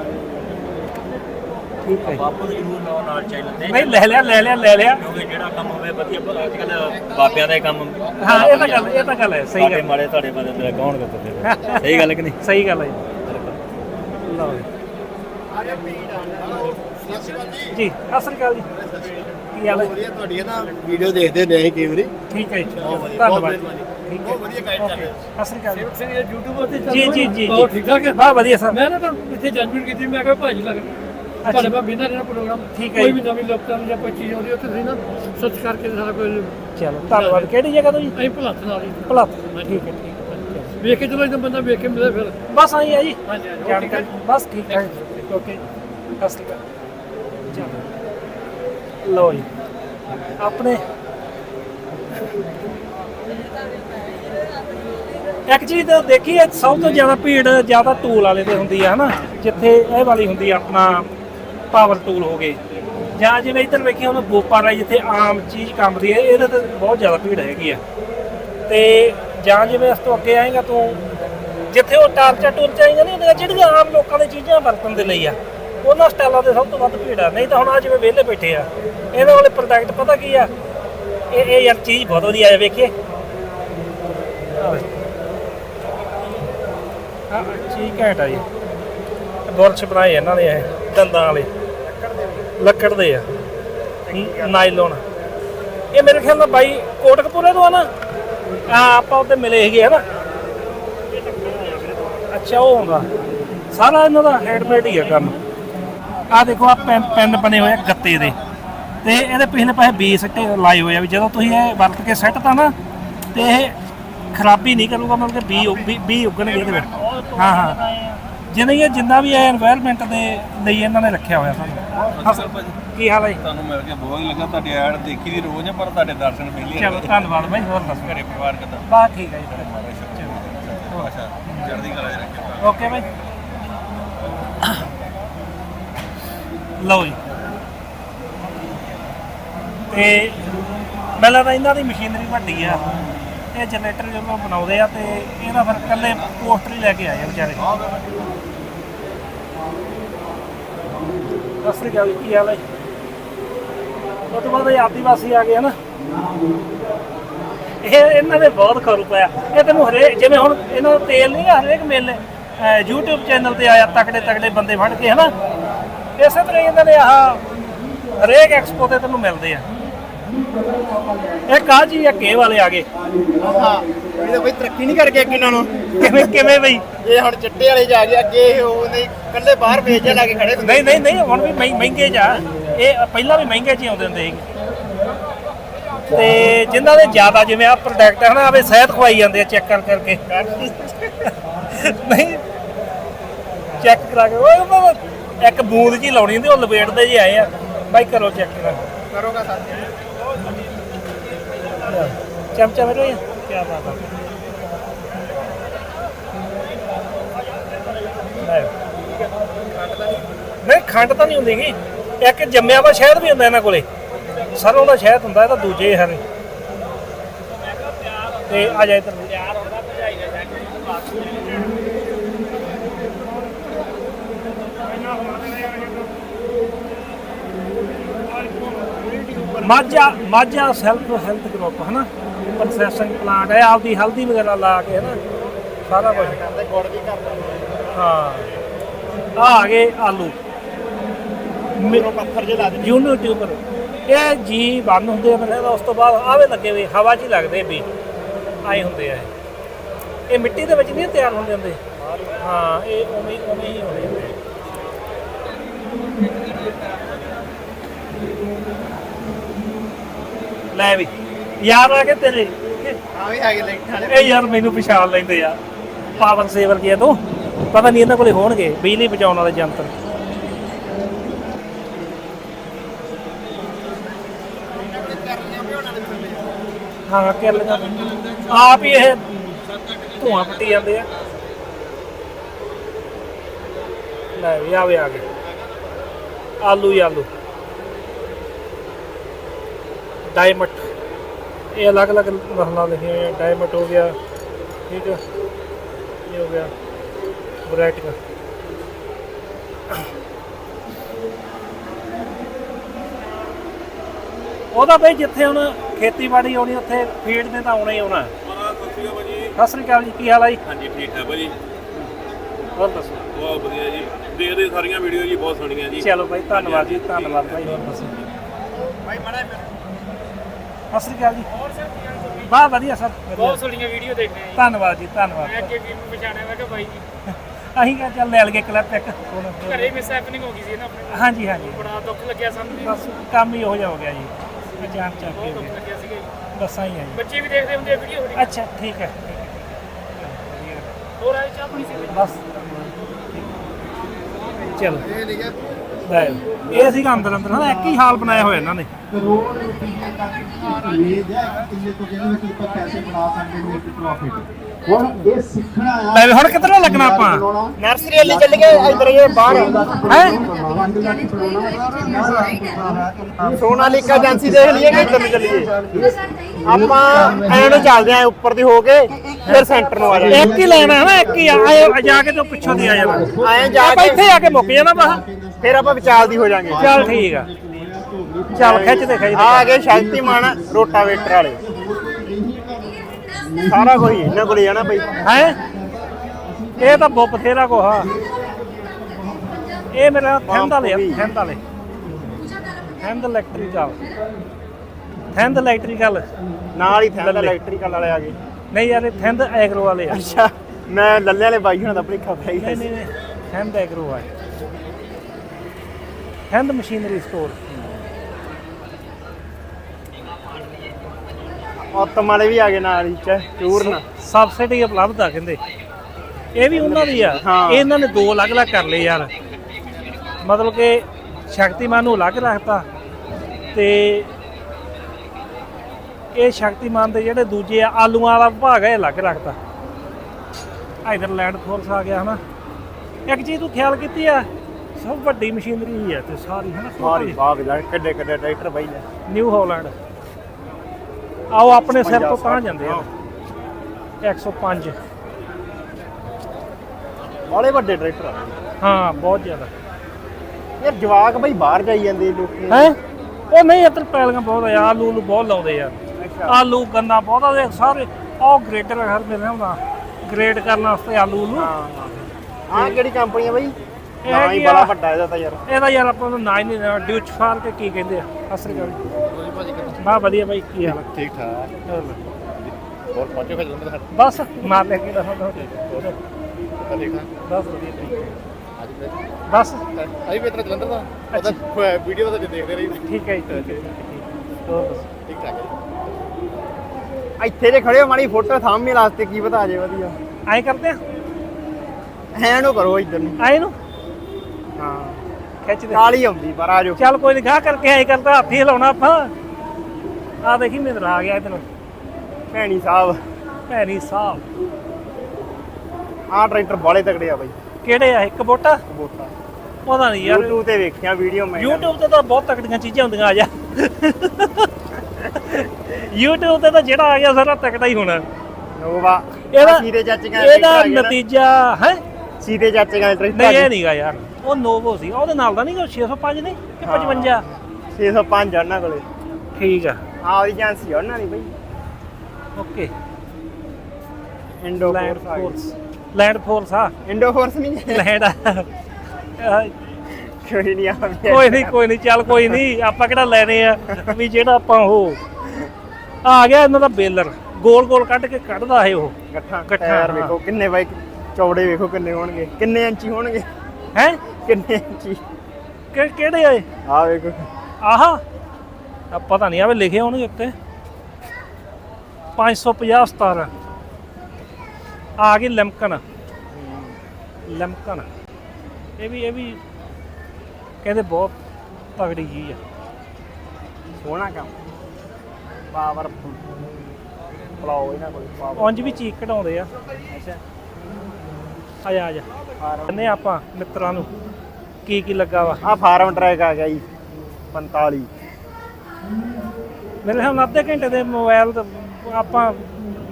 ਠੀਕ ਹੈ ਜੀ। ਬਾਪੂ ਨੂੰ ਜ਼ਰੂਰ ਨਾਲ ਚੈਨਲ ਤੇ ਨਹੀਂ ਲੈ ਲਿਆ ਲੈ ਲਿਆ ਲੈ ਲਿਆ। ਕਿਉਂਕਿ ਜਿਹੜਾ ਕੰਮ ਹੋਵੇ ਵਧੀਆ ਪਰ ਅੱਜ ਕੱਲ ਬਾਬਿਆਂ ਦਾ ਹੀ ਕੰਮ। ਹਾਂ ਇਹ ਤਾਂ ਗੱਲ ਇਹ ਤਾਂ ਗੱਲ ਹੈ ਸਹੀ ਗੱਲ। ਮਾੜੇ ਤੁਹਾਡੇ ਬੰਦੇ ਤੇ ਕੌਣ ਕਰਦਾ ਸਹੀ ਗੱਲ ਕਿ ਨਹੀਂ? ਸਹੀ ਗੱਲ ਹੈ ਜੀ। ਲਓ ਜੀ। ਜੀ ਸਤਿ ਸ੍ਰੀ ਅਕਾਲ ਜੀ। ਕੀ ਹਾਲ ਹੈ? ਤੁਹਾਡੀ ਨਾ ਵੀਡੀਓ ਦੇਖਦੇ ਨੇ ਅਸੀਂ ਕਈ ਵਾਰੀ। ਠੀਕ ਹੈ ਜੀ। ਬਹੁਤ ਧੰਨਵਾਦ। ਹੈ। ਬਹੁਤ ਵਧੀਆ ਗਾਈਡ ਕਰ ਰਹੇ। ਹੋ। ਸਤਿ ਸ੍ਰੀ ਅਕਾਲ ਜੀ। ਸਿੰਘ ਇਹ YouTube ਤੇ ਜੀ ਜੀ ਜੀ ਬਹੁਤ ਠੀਕ ਠਾਕ ਹੈ? ਬਹੁਤ ਵਧੀਆ ਸਰ। ਮੈਂ ਨਾ ਤੁਹਾਨੂੰ ਇੱਥੇ ਜੱਜਮੈਂਟ ਕੀਤੀ ਮੈਂ ਕਿਹਾ ਭਾਜੀ ਲੱਗ ਤੁਹਾਡੇ ਮੈਂ ਬਿਨਾਂ ਰਹਿਣਾ ਪ੍ਰੋਗਰਾਮ ਠੀਕ ਹੈ ਕੋਈ। ਵੀ ਨਵੀਂ ਲੋਕਾਂ ਜਾਂ ਕੋਈ ਚੀਜ਼ ਆਉਂਦੀ ਉੱਥੇ ਤੁਸੀਂ ਨਾ ਸਰਚ ਕਰਕੇ ਸਾਰਾ ਕੁਝ ਚਲੋ ਧੰਨਵਾਦ। ਕਿਹੜੀ ਜਗ੍ਹਾ ਤੋਂ ਜੀ? ਅਸੀਂ ਭੁਲੱਥ ਨਾਲ ਹੀ ਭਲਾ ਠੀਕ ਹੈ ਠੀਕ ਹੈ ਵੇਖ ਕੇ ਚਲੋ ਜਦੋਂ ਬੰਦਾ ਵੇਖ ਕੇ ਮਿਲੇ ਫਿਰ। ਬਸ ਆਈ ਹੈ ਜੀ। ਹਾਂਜੀ ਜਾਣਕਾਰੀ ਬਸ ਠੀਕ ਠਾਕ ਓਕੇ ਸਤਿ ਸ੍ਰੀ ਅਕਾਲ। ਚਲੋ। ਲੋ ਜੀ। ਆਪਣੇ ਇੱਕ ਚੀਜ਼ ਤਾਂ ਦੇਖੀਏ ਸਭ ਤੋਂ ਜ਼ਿਆਦਾ ਭੀੜ ਜ਼ਿਆਦਾ ਟੂਲ ਵਾਲੇ ਤੇ ਹੁੰਦੀ ਆ ਹਨਾ? ਜਿੱਥੇ ਇਹ ਵਾਲੀ ਹੁੰਦੀ ਆ ਆਪਣਾ ਪਾਵਰ ਟੂਲ ਹੋ ਗਏ। ਜਾਂ ਜਿਵੇਂ ਇੱਧਰ ਵੇਖੀ ਹੁਣ ਬੋਪਾ ਜਿੱਥੇ ਆਮ ਚੀਜ਼ ਕੰਮਦੀ ਹੈ, ਇਹਦੇ ਤੇ ਬਹੁਤ ਜ਼ਿਆਦਾ ਭੀੜ ਹੈਗੀ ਆ। ਤੇ ਜਾਂ ਜਿਵੇਂ ਇਸ ਤੋਂ ਅੱਗੇ ਆਏਗਾ ਤੂੰ, ਜਿੱਥੇ ਉਹ ਟਾਰਚਾ ਟੂਰਚਾ ਆਈਆਂ ਨਹੀਂ ਹੁੰਦੀਆਂ, ਜਿਹੜੀਆਂ ਆਮ ਲੋਕਾਂ ਦੇ ਚੀਜ਼ਾਂ ਵਰਤਣ ਦੇ ਲਈ ਆ, ਉਹਨਾਂ ਸਟਾਈਲਾਂ ਦੇ ਸਭ ਤੋਂ ਵੱਧ ਭੀੜ ਆ। ਨਹੀਂ ਤਾਂ ਹੁਣ ਆ ਜਿਵੇਂ ਵਿਹਲੇ ਬੈਠੇ ਆ, ਇਹਨਾਂ ਵਾਲੇ ਪ੍ਰੋਡਕਟ ਪਤਾ ਕੀ ਆ? ਇਹ ਇਹ ਯਾਰ ਚੀਜ਼ ਬਹੁਤ ਵਧੀਆ ਆ, ਵੇਖੀਏ। ਆਹ ਵੇਖ। ਆਹ ਚੀਜ਼ ਜੀ। ਬੁਰਸ਼ ਬਣਾਏ ਇਹਨਾਂ ਨੇ ਇਹ, ਦੰਦਾਂ ਵਾਲੇ। ਲੱਕੜ ਦੇ ਆ। ਨਾਈਲੋਨ ਇਹ ਮੇਰੇ ਖਿਆਲ ਨਾਲ ਬਾਈ ਕੋਟਕਪੂਰੇ ਤੋਂ ਆ ਨਾ? ਆ, ਆਪਾਂ ਉੱਤੇ ਮਿਲੇ ਹੈਗੇ ਆ ਨਾ ਅੱਛਾ, ਉਹ ਹੁੰਦਾ। ਸਾਰਾ ਇਹਨਾਂ ਦਾ ਹੈਂਡਮੇਡ ਹੀ ਆ ਕੰਮ। ਆ ਦੇਖੋ ਆ ਪੈਨ ਪੈਨ ਬਣੇ ਹੋਏ ਆ ਗੱਤੇ ਦੇ। ਤੇ ਇਹਦੇ ਪਿਛਲੇ ਪਾਸੇ ਬੀ ਸੱਟੇ ਲਾਏ ਹੋਏ ਆ ਵੀ ਜਦੋਂ ਤੁਸੀਂ ਇਹ ਵਰਤ ਕੇ ਸੈੱਟ ਤਾਂ ਨਾ, ਤੇ ਇਹ ਖਰਾਬੀ ਨਹੀਂ ਕਰੂਗਾ, ਮਤਲਬ ਕਿ ਬੀ ਉਗ- ਬੀ- ਬੀ ਉੱਗਣਗੇ ਇਹਦੇ ਵਿੱਚ। ਹਾਂ ਹਾਂ। ਜਿੰਨਾ ਹੀ ਜਿੰਨਾ ਵੀ ਹੈ এনवायरमेंट ਦੇ ਲਈ ਇਹਨਾਂ ਨੇ ਰੱਖਿਆ ਹੋਇਆ ਸਾਨੂੰ। ਕੀ ਹਾਲ ਹੈ ਤੁਹਾਨੂੰ ਮਿਲ ਕੇ ਬਹੁਤ ਹੀ ਲੱਗਾ ਤੁਹਾਡੇ ਐਡ ਦੇਖੀ ਦੀ ਰੋਜ਼ ਪਰ ਤੁਹਾਡੇ ਦਰਸ਼ਨ ਪਹਿਲੇ ਚਲੋ ਧੰਨਵਾਦ ਭਾਈ ਹੋਰ ਦੱਸ। ਘਰੇ ਪਰਿਵਾਰ ਕਿਦਾਂ? ਬਾਤ ਠੀਕ ਹੈ ਜੀ ਓਕੇ ਭਾਈ ਲਓ ਜੀ। ਤੇ ਪਹਿਲਾਂ ਤਾਂ ਇਹਨਾਂ ਦੀ ਮਸ਼ੀਨਰੀ ਵੱਡੀ ਆ। ਇਹ ਜਨਰੇਟਰ ਜਦੋਂ ਬਣਾਉਂਦੇ ਆ ਤੇ ਇਹਦਾ ਫਿਰ ਕੱਲੇ ਪੋਸਟਰ ਹੀ ਲੈ ਕੇ ਆਏ ਵਿਚਾਰੇ। ਸਤਿ ਸ੍ਰੀ ਅਕਾਲ ਜੀ, ਕੀ ਹਾਲ ਹੈ। ਉਹ ਤੋਂ ਬਾਅਦ ਇਹ ਆਦੀਵਾਸੀ ਆ ਗਏ ਨਾ ਇਹ ਇਹਨਾਂ ਦੇ ਬਹੁਤ ਖਰੂ ਪਿਆ ਇਹ ਤੈਨੂੰ ਹਰੇਕ ਜਿਵੇਂ ਹੁਣ ਇਹਨਾਂ ਦਾ ਤੇਲ ਨਹੀਂ ਹਰੇਕ ਮੇਲੇ ਅਹ YouTube ਚੈਨਲ ਤੇ ਆਇਆ ਤਕੜੇ ਤਕੜੇ ਬੰਦੇ ਫੜ ਕੇ ਹਨਾ। ਇਸੇ ਤਰ੍ਹਾਂ ਹੀ ਇਹਨਾਂ ਦੇ ਆਹ ਹਰੇਕ ਐਕਸਪੋ ਤੇ ਤੈਨੂੰ ਮਿਲਦੇ ਆ। ਇਹ ਕਾਹ ਜੀ ਇਹ ਕੇ ਵਾਲੇ ਆ ਗਏ। ਹਾਂ ਇਹ ਤਾਂ ਬਈ ਤਰੱਕੀ ਨਹੀਂ ਕਰ ਗਿਆ ਕਿਨਾਂ ਨੂੰ ਕਿਵੇਂ ਕਿਵੇਂ ਬਈ? ਇਹ ਹੁਣ ਚਿੱਟੇ ਵਾਲੇ ਜਾ ਗਏ ਅੱਗੇ ਉਹ ਨਹੀਂ ਕੱਲੇ ਬਾਹਰ ਵੇਚਣ ਲਾ ਕੇ ਖੜੇ ਹੁੰਦੇ ਨਹੀਂ ਨਹੀਂ ਨਹੀਂ ਹੁਣ ਵੀ ਮਹਿ- ਮਹਿੰਗੇ ਜਾ। ਇਹ ਪਹਿਲਾਂ ਵੀ ਮਹਿੰਗੇ ਚ ਆਉਂਦੇ ਹੁੰਦੇ ਸੀਗੇ ਤੇ ਜਿਨ੍ਹਾਂ ਦੇ ਜ਼ਿਆਦਾ ਜਿਵੇਂ ਆ ਪ੍ਰੋਡਕਟ ਹੈ ਨਾ ਆਵੇ ਸਹਿਤ ਖਵਾਈ ਜਾਂਦੇ ਆ ਚੈੱਕ ਕਰ ਕਰਕੇ। ਨਹੀਂ ਚੈੱਕ ਕਰਾ ਕੇ। ਓਏ ਇੱਕ ਬੂੰਦ ਜੀ ਲਾਉਣੀ ਹੁੰਦੀ ਉਹ ਲਪੇਟਦੇ ਜੀ ਆਏ ਆ। ਬਾਈ ਕਰੋ ਚੈੱਕ ਕਰਾ ਕਰੋਗਾ ਸਾਥੀ ਆ। ਲੈ। ਨਹੀਂ ਖੰਡ ਤਾਂ ਨਹੀਂ ਹੁੰਦੀਗੀ। ਇੱਕ ਜੰਮਿਆ ਵਾ ਸ਼ਹਿਦ ਵੀ ਹੁੰਦਾ ਇਹਨਾਂ ਕੋਲੇ। ਸਰੋਂ ਦਾ ਸ਼ਹਿਦ ਹੁੰਦਾ ਇਹ ਤਾਂ ਦੂਜੇ ਹਨ। ਤੇ ਆ ਜਾ ਇੱਧਰ। Majha Majha self help group ਹਨਾ? ਪ੍ਰੋਸੈਸਿੰਗ ਪਲਾਂਟ ਹੈ ਆਪਦੀ ਹਲਦੀ ਵਗੈਰਾ ਲਾ ਕੇ ਹਨਾ? ਸਾਰਾ ਕੁਝ ਗੁੜ ਵੀ ਕਰਦਾ ਹਾਂ ਆ ਗਏ ਆਲੂ। ਉਹ ਪੱਥਰ ਜੇ ਲਾ ਦੇ ਜੂਨੋ ਟਿਊਬਰ ਇਹ ਜੀ ਬੰਦ ਹੁੰਦੇ ਆ ਮੇਰੇ ਨਾਲ ਉਸ ਤੋਂ ਬਾਅਦ ਆਵੇ ਲੱਗੇ ਵੇ ਹਵਾ 'ਚ ਹੀ ਲੱਗਦੇ ਵੀ। ਆਏ ਹੁੰਦੇ ਆ ਇਹ। ਇਹ ਮਿੱਟੀ ਦੇ ਵਿੱਚ ਨਹੀਂ ਤਿਆਰ ਹੁੰਦੇ ਹੁੰਦੇ? ਹਾਂ। ਇਹ ਉਵੇਂ ਹੀ ਉਵੇਂ ਹੀ ਹੁੰਦੇ ਲੈ ਵੀ ਯਾਰ ਆ ਕੇ ਤੇਰੇ। ਆ ਵੀ ਹੈਗੇ ਲਾਈਟ ਵਾਲੇ ਇਹ ਯਾਰ ਮੈਨੂੰ ਪਛਾਣ ਲੈਂਦੇ ਆ। ਪਾਵਰ ਸੇਵਰ ਕੀ ਤੋਂ? ਪਤਾ ਨਹੀਂ ਇਹਨਾਂ ਕੋਲੇ ਹੋਣਗੇ ਬਿਜਲੀ ਬਚਾਉਣ ਵਾਲੇ ਯੰਤਰ ਹਾਂ ਕਰ ਲਗਾ ਆਪ ਹੀ ਇਹ ਧੂਆਂ ਪੱਟੀ ਜਾਂਦੇ ਆ। ਲੈ ਵੀ ਆਵੇ ਆ ਗਏ। ਆਲੂ ਹੀ ਆਲੂ। ਡਾਇਮੰਡ। ਇਹ ਅਲੱਗ ਅਲੱਗ ਮਸਲਾ ਲਿਖੇ ਹੋਏ ਆ ਡਾਇਮੰਡ ਹੋ ਗਿਆ ਠੀਕ ਹੈ ਇਹ ਹੋ ਗਿਆ ਬ੍ਰੈਟ ਦਾ। ਉਹਦਾ ਬਈ ਜਿੱਥੇ ਹੁਣ ਖੇਤੀਬਾੜੀ ਆਉਣੀ ਉੱਥੇ ਫੀਡ ਨੇ ਤਾਂ ਆਉਣਾ ਹੀ ਆਉਣਾ। ਸਤਿ ਸ੍ਰੀ ਅਕਾਲ ਜੀ ਕੀ ਹਾਲ ਹੈ ਜੀ? ਹਾਂਜੀ ਠੀਕ ਹੈ ਭਾਜੀ। ਹੋਰ ਦੱਸੋ? ਬਹੁਤ ਵਧੀਆ ਜੀ। ਦੇਖਦੇ ਸਾਰੀਆਂ ਵੀਡੀਓ ਜੀ ਬਹੁਤ ਸੋਹਣੀਆਂ ਜੀ। ਚਲੋ ਬਾਈ ਧੰਨਵਾਦ ਜੀ ਧੰਨਵਾਦ ਬਾਈ ਹੋਰ ਦੱਸੋ ਭਾਈ ਮੜਾ ਸਤਿ ਸ੍ਰੀ ਅਕਾਲ ਜੀ। ਬਾ ਵਧੀਆ ਸਰ। ਬਹੁਤ ਸੋਹਣੀਆਂ ਵੀਡੀਓ ਦੇਖਦੇ ਆ ਧੰਨਵਾਦ ਜੀ ਧੰਨਵਾਦ। ਮੈਂ ਅੱਗੇ ਵੀ ਨੂੰ ਪਛਾਣਿਆ ਮੈਂ ਕਿਹਾ ਬਾਈ ਜੀ। ਅਸੀਂ ਕਿਹਾ ਚੱਲ ਲੈ ਲਈਏ ਕਲਿੱਪ ਇੱਕ। ਘਰੇ ਮਿਸ ਹੈਪਨਿੰਗ ਹੋ ਗਈ ਸੀ ਨਾ ਆਪਣੇ। ਹਾਂਜੀ ਹਾਂਜੀ। ਬੜਾ ਦੁੱਖ ਲੱਗਿਆ ਸਾਨੂੰ ਬਸ ਕੰਮ ਹੀ ਹੋ ਜਾ ਹੋ ਗਿਆ ਜੀ। ਅਚਾਨਕ ਚੱਕ ਕੇ ਦੁੱਖ ਲੱਗਿਆ ਸੀਗਾ ਜੀ। ਬੱਸਾਂ ਹੀ ਆ ਜੀ। ਬੱਚੇ ਵੀ ਦੇਖਦੇ ਹੁੰਦੇ ਆ ਵੀਡੀਓ ਅੱਛਾ ਠੀਕ ਹੈ ਹੋਰ ਆਏ ਚਾਹ ਪਾਣੀ ਸੀ? ਬਸ। ਚਲੋ। ਇਹ ਲਿਖਿਆ ਲੈ ਇਹ ਸੀਗਾ ਅੰਦਰ ਅੰਦਰ ਨਾ ਇੱਕ ਹੀ ਹਾਲ ਬਣਾਇਆ ਹੋਇਆ ਇਹਨਾਂ ਨੇ। ਕਰੋੜ ਰੁਪਏ ਤੱਕ ਉਮੀਦ ਹੈ ਕਿ ਕਿੰਨੇ ਤੋਂ ਜਿਹਨਾਂ ਵਿੱਚ ਆਪਾਂ ਪੈਸੇ ਬਣਾ ਸਕਦੇ ਨੇ ਪ੍ਰੋਫਿਟ ਹੁਣ ਇਹ ਸਿੱਖਣਾ ਆ ਲੈ ਹੁਣ ਕਿੱਧਰੋਂ ਲੱਗਣਾ ਆਪਾਂ? ਨਰਸਰੀ ਵਾਲੀ ਚੱਲ ਗਏ ਇੱਧਰ ਇਹ ਬਾਹਰ। ਹੈ? ਸੋਨਾਲੀਕਾ ਏਜੰਸੀ ਦੇਖ ਲਈਏ ਕਿ ਇੱਧਰ ਨੂੰ ਚੱਲੀਏ ਆਪਾਂ ਐਂ ਨੂੰ ਚੱਲਦੇ ਆਂ ਉੱਪਰ ਦੀ ਹੋ ਕੇ ਫਿਰ ਸੈਂਟਰ ਨੂੰ ਆ ਜਾਈਏ। ਇੱਕ ਹੀ ਲੈਣਾ ਹੈ ਨਾ ਇੱਕ ਹੀ ਆ ਆਏ ਜਾ ਕੇ ਤੇ ਪਿੱਛੋਂ ਦੀ ਆ ਜਾਣਾ। ਐਂ ਜਾ ਕੇ। ਇੱਥੇ ਆ ਕੇ ਮੁੱਕ ਜਾਣਾ ਬਾਹ ਫਿਰ ਆਪਾਂ ਵਿਚਾਲ ਦੀ ਹੋ ਜਾਾਂਗੇ। ਚੱਲ ਠੀਕ ਆ। ਚੱਲ ਖਿੱਚਦੇ ਖਿੱਚਦੇ ਆ ਗਏ ਸ਼ਕਤੀਮਾਨ ਰੋਟਾਵੇਟਰ ਵਾਲੇ। ਸਾਰਾ ਕੁਝ ਇਹਨਾਂ ਕੋਲੇ ਜਾਣਾ ਬਈ। ਹੈ? ਇਹ ਤਾਂ ਬਹੁਤ ਬਥੇਰਾ ਕੋਹਾ ਇਹ ਮੇਰਾ ਥੰਦ ਵਾਲੇ ਥੰਦ ਵਾਲੇ। ਥੰਦ ਇਲੈਕਟ੍ਰੀਕਲ ਥੰਦ ਇਲੈਕਟ੍ਰੀਕਲ ਨਾਲ ਹੀ ਥੈਂਦਾ। ਇਲੈਕਟ੍ਰੀਕਲ ਵਾਲੇ ਆ ਗਏ। ਨਹੀਂ ਯਾਰ ਇਹ ਥੰਦ ਐਗਰੋ ਵਾਲੇ ਆ। ਅੱਛਾ ਮੈਂ ਲੱਲੇ ਵਾਲੇ ਬਾਈ ਹੁਣਾਂ ਦਾ ਭਲੇਖਾ ਪਿਆ ਨਹੀਂ ਨਹੀਂ ਥੰਦ ਐਗਰੋ ਆ ਥੰਦ ਮਸ਼ੀਨਰੀ ਸਟੋਰ। ਔਤਮ ਵਾਲੇ ਵੀ ਆ ਗਏ ਨਾਲ ਹੀ ਚ ਚੂਰਨ ਸਬਸਿਡੀ ਉਪਲਬਧ ਆ ਕਹਿੰਦੇ। ਇਹ ਵੀ ਉਹਨਾਂ ਦੀ ਆ। ਹਾਂ। ਇਹਨਾਂ ਨੇ ਦੋ ਅਲੱਗ-ਅਲੱਗ ਕਰ ਲਏ ਯਾਰ। ਮਤਲਬ ਕਿ ਸ਼ਕਤੀਮਾਨ ਨੂੰ ਅਲੱਗ ਰੱਖਤਾ ਤੇ ਇਹ ਸ਼ਕਤੀਮਾਨ ਦੇ ਜਿਹੜੇ ਦੂਜੇ ਆ ਆਲੂਆਂ ਵਾਲਾ ਵਿਭਾਗ ਹੈ ਇਹ ਅਲੱਗ ਰੱਖਤਾ। ਇਧਰ ਲੈਂਡ ਫੋਰਸ ਆ ਗਿਆ ਹਨਾ। ਇੱਕ ਚੀਜ਼ ਤੂੰ ਖਿਆਲ ਕੀਤੀ ਆ ਸਭ ਵੱਡੀ ਮਸ਼ੀਨਰੀ ਹੀ ਹੈ ਤੇ ਸਾਰੀ ਹਨਾ? ਸਾਰੀ ਬਾਗ ਜਾ ਕਿੱਡੇ ਕਿੱਡੇ ਟਰੈਕਟਰ ਬਾਈ ਨੇ। New Holland. ਆਓ ਆਪਣੇ ਸਿਰ ਤੋਂ ਤਾਂ ਜਾਂਦੇ ਆ। 105 ਬਾਲੇ ਵੱਡੇ ਟਰੈਕਟਰ ਆ। ਹਾਂ ਬਹੁਤ ਜ਼ਿਆਦਾ। ਯਾਰ ਜਵਾਕ ਬਈ ਬਾਹਰ ਜਾਈ ਜਾਂਦੇ ਲੋਕੀ। ਹੈ? ਉਹ ਨਹੀਂ ਇੱਧਰ ਪੈਲੀਆਂ ਬਹੁਤ ਆ ਆਲੂ ਨੂੰ ਬਹੁਤ ਲਾਉਂਦੇ ਯਾਰ ਆਲੂ ਗੰਨਾ ਬਹੁਤ ਆ ਸਾਰੇ। ਉਹ ਗ੍ਰੇਡਰ ਹਰ ਮੇਰੇ ਹੁੰਦਾ ਗ੍ਰੇਡ ਕਰਨ ਵਾਸਤੇ ਆਲੂ ਨੂੰ ਹਾਂ ਕਿਹੜੀ ਕੰਪਨੀ ਆ ਬਈ? ਨਾ ਹੀ ਕੀ ਆ? ਬੜਾ ਵੱਡਾ ਇਹਦਾ ਤਾਂ ਯਾਰ। ਇਹਦਾ ਯਾਰ ਆਪਾਂ ਨੂੰ ਨਾ ਹੀ ਨਹੀਂ ਡਿਊਚ ਫਾਰ ਕੇ ਕੀ ਕਹਿੰਦੇ ਆ? ਅਸਲ ਗੱਲ ਬਾ ਵਧੀਆ ਬਾਈ ਕੀ ਹਾਲ ਠੀਕ ਠਾਕ। ਹੋਰ ਪਹੁੰਚੇ ਫਿਰ ਜਲੰਧਰ ਹੱਟ ਬਸ ਮਾਰ ਲੈ ਕੇ ਦੱਸੋ ਤਾਂ। ਦੇਖਾਂ। ਬਸ ਵਧੀਆ ਬਾਈ। ਅੱਜ ਮੈਂ ਬਸ। ਅਈ ਵੀ ਤੇਰਾ ਜਲੰਧਰ ਦਾ। ਉਹਦਾ ਵੀਡੀਓ ਤਾਂ ਦੇਖਦੇ ਰਹੀ ਠੀਕ ਹੈ ਜੀ, ਠੀਕ ਹੈ, ਠੀਕ ਹੈ, ਠੀਕ ਹੈ। ਹੋਰ ਦੱਸੋ। ਠੀਕ ਠਾਕ ਇੱਥੇ ਜੇ ਖੜੇ ਹੋ ਮਾੜੀ ਫੋਟੋ ਥਾਮੇ ਵਾਸਤੇ ਕੀ ਪਤਾ ਜੇ ਵਧੀਆ। ਐਂ ਕਰਦੇ ਆ? ਐਂ ਨੂੰ ਕਰੋ ਇੱਧਰ ਨੂੰ। ਐਂ ਨੂੰ? ਹਾਂ। ਖਿੱਚਦੇ। ਕਾਲੀ ਆਉਂਦੀ ਪਰ ਆ ਜਾਓ। ਚੱਲ ਕੋਈ ਨਹੀਂ ਗਾਹ ਕਰਕੇ ਐਂ ਕਰਦਾ ਹੱਥ ਹਿਲਾਉਣਾ ਆਪਾਂ। ਆ ਦੇਖੀ ਮੇਰਾ ਆ ਗਿਆ ਇਧਰ। ਭੈਣੀ ਸਾਹਿਬ। ਭੈਣੀ ਸਾਹਿਬ। ਆਹ ਟਰੈਕਟਰ ਬਾਲੇ ਤਗੜੇ ਆ ਬਈ। ਕਿਹੜੇ ਆ? ਇੱਕ ਬੋਟਾ? ਬੋਟਾ। ਪਤਾ ਨਹੀਂ ਯਾਰ। YouTube ਤੇ ਵੇਖਿਆ ਵੀਡੀਓ ਮੈਂ। YouTube ਤੇ ਤਾਂ ਬਹੁਤ ਤਕੜੀਆਂ ਚੀਜ਼ਾਂ ਹੁੰਦੀਆਂ ਆ ਜਾ। YouTube ਤੇ ਤਾਂ ਜਿਹੜਾ ਆ ਗਿਆ ਸਾਰਾ ਤਕੜਾ ਹੀ ਹੋਣਾ। ਨੋਵਾ। ਇਹਦਾ ਸੀਰੇ ਚਾਚੇ ਇਹਦਾ ਨਤੀਜਾ ਹੈ? ਸੀਰੇ ਚਾਚੇ ਕਾ ਟਰੈਕਟਰ ਨਹੀਂ ਇਹ ਨਹੀਂਗਾ ਯਾਰ। ਉਹ ਨੋਵੋ ਸੀ। ਉਹਦੇ ਨਾਲ ਦਾ ਨਹੀਂ 605 ਨਹੀਂ ਕਿ 55 605 ਆ ਉਹਨਾਂ ਕੋਲੇ। ਠੀਕ ਆ। ਆ ਏਜੰਸੀ ਉਹਨਾਂ ਦੀ ਬਈ। Okay. Indo Force Land Force ਆ। ਇੰਡੋ ਫੋਰਸ ਨਹੀਂ ਲੈਂਡ ਕੋਈ ਨਹੀਂ ਆ ਕੋਈ ਨਹੀਂ ਕੋਈ ਨਹੀਂ ਚੱਲ ਕੋਈ ਨਹੀਂ ਆਪਾਂ ਕਿਹੜਾ ਲੈਣੇ ਆ? ਵੀ ਜਿਹੜਾ ਆਪਾਂ ਉਹ ਆ ਗਿਆ ਇਹਨਾਂ ਦਾ ਬੇਲਰ। ਗੋਲ ਗੋਲ ਕੱਢ ਕੇ ਕੱਢਦਾ ਇਹ ਉਹ। ਗੱਠਾਂ ਗੱਠਾਂ, ਹਾਂ। ਵੇਖੋ ਕਿੰਨੇ ਬਾਈ ਚੌੜੇ ਵੇਖੋ ਕਿੰਨੇ ਹੋਣਗੇ। ਕਿੰਨੇ ਇੰਚੀ ਹੋਣਗੇ? ਹੈ? ਕਿੰਨੇ ਇੰਚੀ ਕਿਹੜੇ ਆਏ ਆ ਵੇਖੋ। ਆਹਾ। ਆ ਪਤਾ ਨਹੀਂ ਆਵੇ ਲਿਖੇ ਹੋਣਗੇ ਉੱਤੇ। 550 17 ਆ ਗਈ ਲਿਮਕਨ। ਲਿਮਕਨ। ਇਹ ਵੀ ਇਹ ਵੀ ਕਹਿੰਦੇ ਬਹੁਤ ਤਗੜੀ ਚੀਜ਼ ਆ। ਸੋਹਣਾ ਕੰਮ। ਪਾਵਰ ਪਲਾਓ ਇਹਨਾਂ ਕੋਲ ਪਾਵਰ। ਉਂਝ ਵੀ ਚੀਕ ਕਢਾਉਂਦੇ ਆ। ਅੱਛਾ। ਆ ਜਾ ਆ ਜਾ। ਕਹਿੰਦੇ ਆਪਾਂ ਮਿੱਤਰਾਂ ਨੂੰ ਕੀ ਕੀ ਲੱਗਾ ਵਾ? ਆ ਫਾਰਮ ਟਰੈਕ ਆ ਗਿਆ ਜੀ 45 ਮੇਰੇ ਨਾਲ ਅੱਧੇ ਘੰਟੇ ਦੇ ਮੋਬਾਈਲ ਤੇ ਆਪਾਂ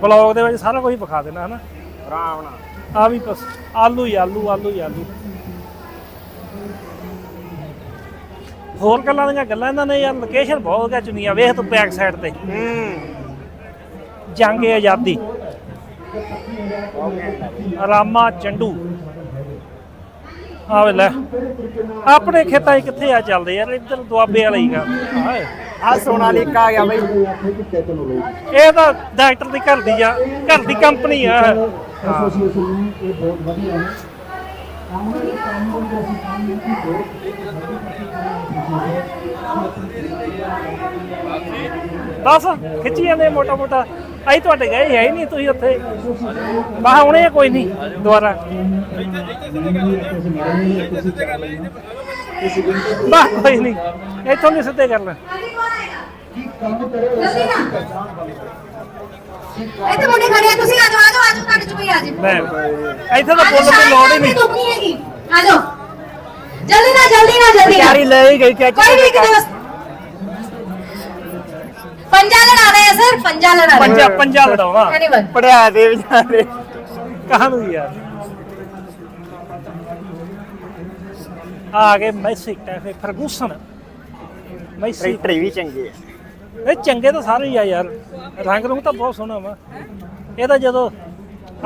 ਬਲੌਗ ਦੇ ਵਿੱਚ ਸਾਰਾ ਕੁਝ ਵਿਖਾ ਦੇਣਾ ਹਨਾ? ਆਰਾਮ ਨਾਲ। ਆ ਵੀ ਬਸ ਆਲੂ ਹੀ ਆਲੂ ਆਲੂ ਹੀ ਆਲੂ। ਹੋਰ ਗੱਲਾਂ ਦੀਆਂ ਗੱਲਾਂ ਇਹਨਾਂ ਨੇ ਯਾਰ ਲੋਕੇਸ਼ਨ ਬਹੁਤ ਵਧੀਆ ਚੁਣੀ ਆ ਵੇਖ ਤੂੰ ਬੈਕ ਸਾਈਡ ਤੇ। ਹੂੰ। ਜੰਗ ਆਜ਼ਾਦੀ। ਰਾਮਾ ਚੰਡੂ। ਆ ਵੇ ਲੈ ਆਪਣੇ ਖੇਤਾਂ 'ਚ ਕਿੱਥੇ ਆ ਚੱਲਦੇ ਯਾਰ ਇੱਧਰ ਦੁਆਬੇ ਵਾਲਾ ਹੀਗਾ ਹਾਏ ਆ ਸੋਨਾਲੀਕਾ ਆ ਗਿਆ ਬਈ। ਇਹ ਤਾਂ ਡਾਕਟਰ ਦੀ ਘਰ ਦੀ ਆ ਘਰ ਦੀ ਕੰਪਨੀ ਆ ਬਸ ਖਿੱਚੀ ਜਾਂਦੇ ਮੋਟਾ ਮੋਟਾ ਅਸੀਂ ਤੁਹਾਡੇ ਗਏ ਹੈ ਹੀ ਨਹੀਂ ਤੁਸੀਂ ਉੱਥੇ। ਬਾਹ ਹੁਣੇ ਕੋਈ ਨਹੀਂ ਦੁਬਾਰਾ। ਬਾਹ ਕੋਈ ਨਹੀਂ ਇੱਥੋਂ ਨਹੀਂ ਸਿੱਧੇ ਕਰਨਾ ਇੱਥੇ ਮੁੰਡੇ ਖੜੇ ਆ ਤੁਸੀਂ ਆ ਜਾਓ ਆ ਚ ਕੋਈ ਆ ਜੇ। ਮੈਂ ਇੱਥੇ ਤਾਂ ਪੁੱਲ ਦੀ ਲੋੜ ਹੀ ਨਹੀਂ। ਆ ਜਲਦੀ ਨਾਲ ਜਲਦੀ ਨਾਲ ਜਲਦੀ ਨਾਲ। ਤਿਆਰੀ ਲੈ ਗਈ ਚਾਚੀ ਕੋਈ ਵੀ ਇੱਕ ਦੋਸਤ ਪੰਜਾ ਲੜਾਣਾ ਹੈ ਸਰ ਪੰਜਾ ਲੜਾਣਾ ਪੰਜਾ ਪੰਜਾ ਲੜਾਉਣਾ। ਪੜਿਆ ਦੇ ਵਿਚਾਰੇ ਕਹਾਣੂ ਯਾਰ? ਆ ਗਏ Massey TAFE Ferguson. Massey tractor ਵੀ ਚੰਗੇ ਆ। ਇਹ ਚੰਗੇ ਤਾਂ ਸਾਰੇ ਹੀ ਆ ਯਾਰ। ਰੰਗ ਰੂਪ ਤਾਂ ਬਹੁਤ ਸੋਹਣਾ ਵਾ। ਇਹ ਤਾਂ ਜਦੋਂ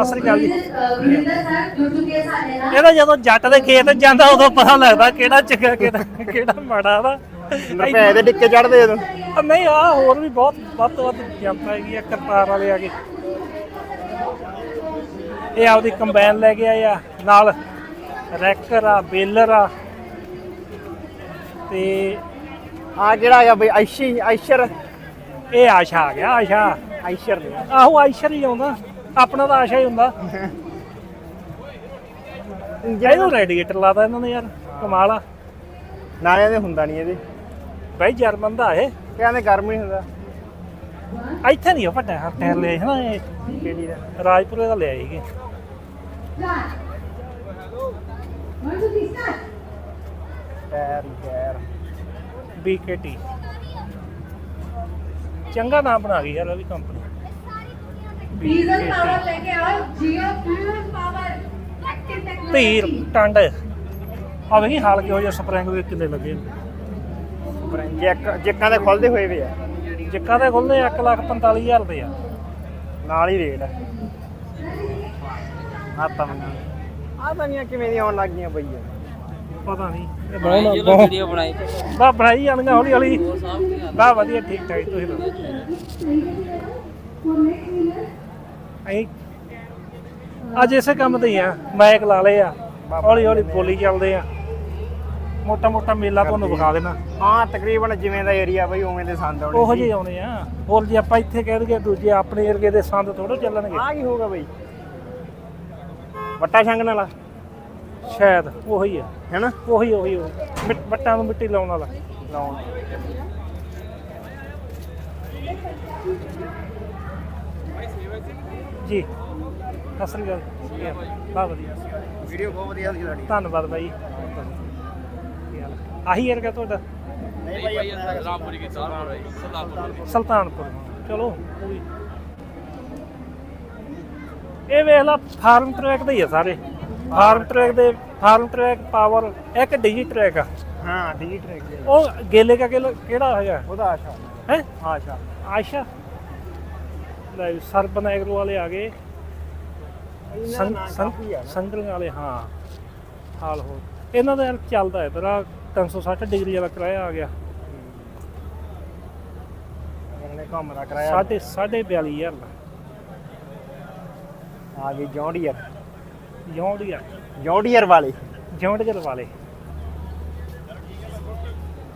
ਅਸਰੀ ਗੱਲ ਜੀ। ਗੁਰਿੰਦਰ ਸਰ ਜੁੜ ਚੁੱਕੇ ਸਾਡੇ ਨਾਲ ਇਹਦਾ ਜਦੋਂ ਜੱਟ ਦੇ ਖੇਤ ਜਾਂਦਾ ਉਦੋਂ ਪਤਾ ਲੱਗਦਾ ਕਿਹੜਾ ਚੰਗਾ ਕਿਹੜਾ ਕਿਹੜਾ ਮਾੜਾ ਵਾ। ਰੁਪਏ ਦੇ ਡਿੱਕੇ ਚੜਦੇ ਉਦੋਂ ਆ ਨਹੀਂ ਆ ਹੋਰ ਵੀ ਬਹੁਤ ਵੱਧ ਤੋਂ ਵੱਧ ਹੈਗੀ ਆ ਕਰਤਾਰ ਵਾਲੇ ਆ ਗਏ। ਇਹ ਆਪਦੀ ਕੰਬਾਈਨ ਲੈ ਕੇ ਆਏ ਆ ਨਾਲ ਰੈਕਰ ਆ ਬੇਲਰ ਆ ਤੇ ਆ ਜਿਹੜਾ ਹੈਗਾ ਬਈ ਆਇਸ਼ੀ ਆਇਸ਼ਰ? ਇਹ ਆਸ਼ਾ ਆ ਗਿਆ ਆਸ਼ਾ। ਆਇਸ਼ਰ। ਨੇ ਆਹੋ ਆਇਸ਼ਰ ਹੀ ਆਉਂਦਾ ਆਪਣਾ ਤਾਂ ਆਸ਼ਾ ਹੀ ਹੁੰਦਾ। ਇਹਨੂੰ ਰੈਡੀਏਟਰ ਲਾਤਾ ਇਹਨਾਂ ਨੇ ਯਾਰ ਕਮਾਲ ਆ। ਨਾਲਿਆਂ ਦੇ ਹੁੰਦਾ ਨਹੀਂ ਇਹਦੇ। ਬਈ ਜਰਮਨ ਦਾ ਇਹ। ਕਹਿੰਦੇ ਗਰਮ ਹੀ ਹੁੰਦਾ। ਇੱਥੇ ਨਹੀਂ ਉਹ ਵੱਡਾ ਟਾਇਰ ਲਿਆ ਸੀ ਨਾ ਇਹ। ਕਿਹੜੀ ਦਾ? ਰਾਜਪੁਰੇ ਦਾ ਲਿਆ ਸੀਗੇ ਟਾਇਰ ਟਾਇਰ BKT ਚੰਗਾ ਨਾਮ ਬਣਾ ਗਈ ਯਾਰ ਉਹ ਵੀ ਕੰਪਨੀ ਡੀਜ਼ਲ ਪਾਵਰ ਲੈ ਕੇ ਆਓ ਜੀਓ ਫਿਊਲ ਪਾਵਰ ਧੀਰ ਟੰਡ। ਆ ਵੇਖੀ ਹਾਲ ਕਿਹੋ ਜਿਹਾ ਸਪਰਿੰਗ ਦੇ ਕਿੰਨੇ ਲੱਗੇ। ਨੇ। ਜੈਕ ਜੈਕਾਂ ਦੇ ਖੁੱਲਦੇ ਹੋਏ ਵੀ ਆ। ਜਿੱਕਾ ਦੇ ਖੁੱਲਦੇ 145000 ਦੇ ਆ। ਨਾਲ ਹੀ ਰੇਟ ਆ। ਆ ਤਾਂ ਆ ਤਾਂ ਨਹੀਂ ਕਿਵੇਂ ਦੀਆਂ ਆਉਣ ਲੱਗ ਗਈਆਂ ਬਈ ਯਾਰ। ਪਤਾ ਨਹੀਂ। ਇਹ ਬਣਾਉਣਾ ਬਹੁਤ ਵੀਡੀਓ ਬਣਾਈ। ਬਾ ਬਣਾਈ ਜਾਣਗੇ ਹੌਲੀ ਹੌਲੀ। ਬਾ ਵਧੀਆ ਠੀਕ ਠਾਕ ਤੁਸੀਂ ਦੱਸੋ। ਅਸੀਂ ਅੱਜ ਇਸੇ ਕੰਮ ਤੇ ਆ। ਮਾਈਕ ਲਾ ਲਏ ਆ। ਹੌਲੀ ਹੌਲੀ ਬੋਲੀ ਚੱਲਦੇ ਆ। ਮੋਟਾ ਮੋਟਾ ਮੇਲਾ ਤੁਹਾਨੂੰ ਵਿਖਾ ਦੇਣਾ। ਹਾਂ ਤਕਰੀਬਨ ਜਿਵੇਂ ਦਾ ਏਰੀਆ ਬਈ ਉਵੇਂ ਦੇ ਸੰਦ ਆਉਣੇ ਉਹੋ ਜਿਹੇ ਆਉਣੇ ਆ। ਹੋਰ ਜੇ ਆਪਾਂ ਇੱਥੇ ਕਹਿ ਦਈਏ ਦੂਜੇ ਆਪਣੇ ਏਰੀਏ ਦੇ ਸੰਦ ਥੋੜੋ ਚੱਲਣਗੇ। ਆ ਕੀ ਹੋਊਗਾ ਬਈ? ਵੱਟਾ ਛੰਗਣ ਵਾਲਾ? ਸ਼ਾਇਦ ਉਹੀ ਆ। ਹੈਨਾ? ਉਹੀ ਉਹੀ ਉਹੀ। ਵੱਟਾਂ ਨੂੰ ਮਿੱਟੀ ਲਾਉਣ ਵਾਲਾ। ਲਾਉਣ। ਜੀ। ਸਤਿ ਸ੍ਰੀ ਅਕਾਲ। ਬਾ ਵਧੀਆ। ਵੀਡੀਓ ਬਹੁਤ ਵਧੀਆ ਸੀ ਸਾਡੀ ਧੰਨਵਾਦ ਹੈ? ਆਹੀ ਏਰੀਆ ਤੁਹਾਡਾ? ਨਹੀਂ ਬਾਈ ਸੁਲਤਾਨਪੁਰ ਚਲੋ ਉਹ ਵੀ ਇਹ ਵੇਖ ਲਾ ਫਾਰਮ ਟਰੈਕ ਦੇ ਹੀ ਆ ਸਾਰੇ। ਫਾਰਮ ਟਰੈਕ ਦੇ ਫਾਰਮ ਟਰੈਕ ਪਾਵਰ ਇੱਕ ਡੀਜੀ ਟਰੈਕ ਆ। ਹਾਂ ਡੀ ਟਰੈਕ ਉਹ ਗੇਲੇ ਕਾ ਗੇਲਾ ਕਿਹੜਾ ਹੈਗਾ ਉਹਦਾ ਆਸ਼ਾ। ਹੈ? ਆਸ਼ਾ। ਆਇਸ਼ਾ ਲੈ ਸਰਬਨ ਐਗਰੋ ਵਾਲੇ ਆ ਗਏ। ਸੰਗ ਸੰਗ ਸੰਗਰੰਗ ਵਾਲੇ ਹਾਂ। ਹਾਲ ਹੋ ਇਹਨਾਂ ਦਾ ਯਾਰ ਚੱਲਦਾ ਹੈ ਤੇਰਾ 360 ਡਿਗਰੀ ਵਾਲਾ ਕਿਰਾਇਆ ਆ ਗਿਆ। ਉਹਨੇ ਕੰਮ ਦਾ ਕਰਾਇਆ। ਸਾਢੇ ਸਾਢੇ 42000 ਦਾ। ਆ ਗਈ John Deere. John Deere John Deere ਵਾਲੇ। ਜੌਂਡੀਅਰ ਵਾਲੇ।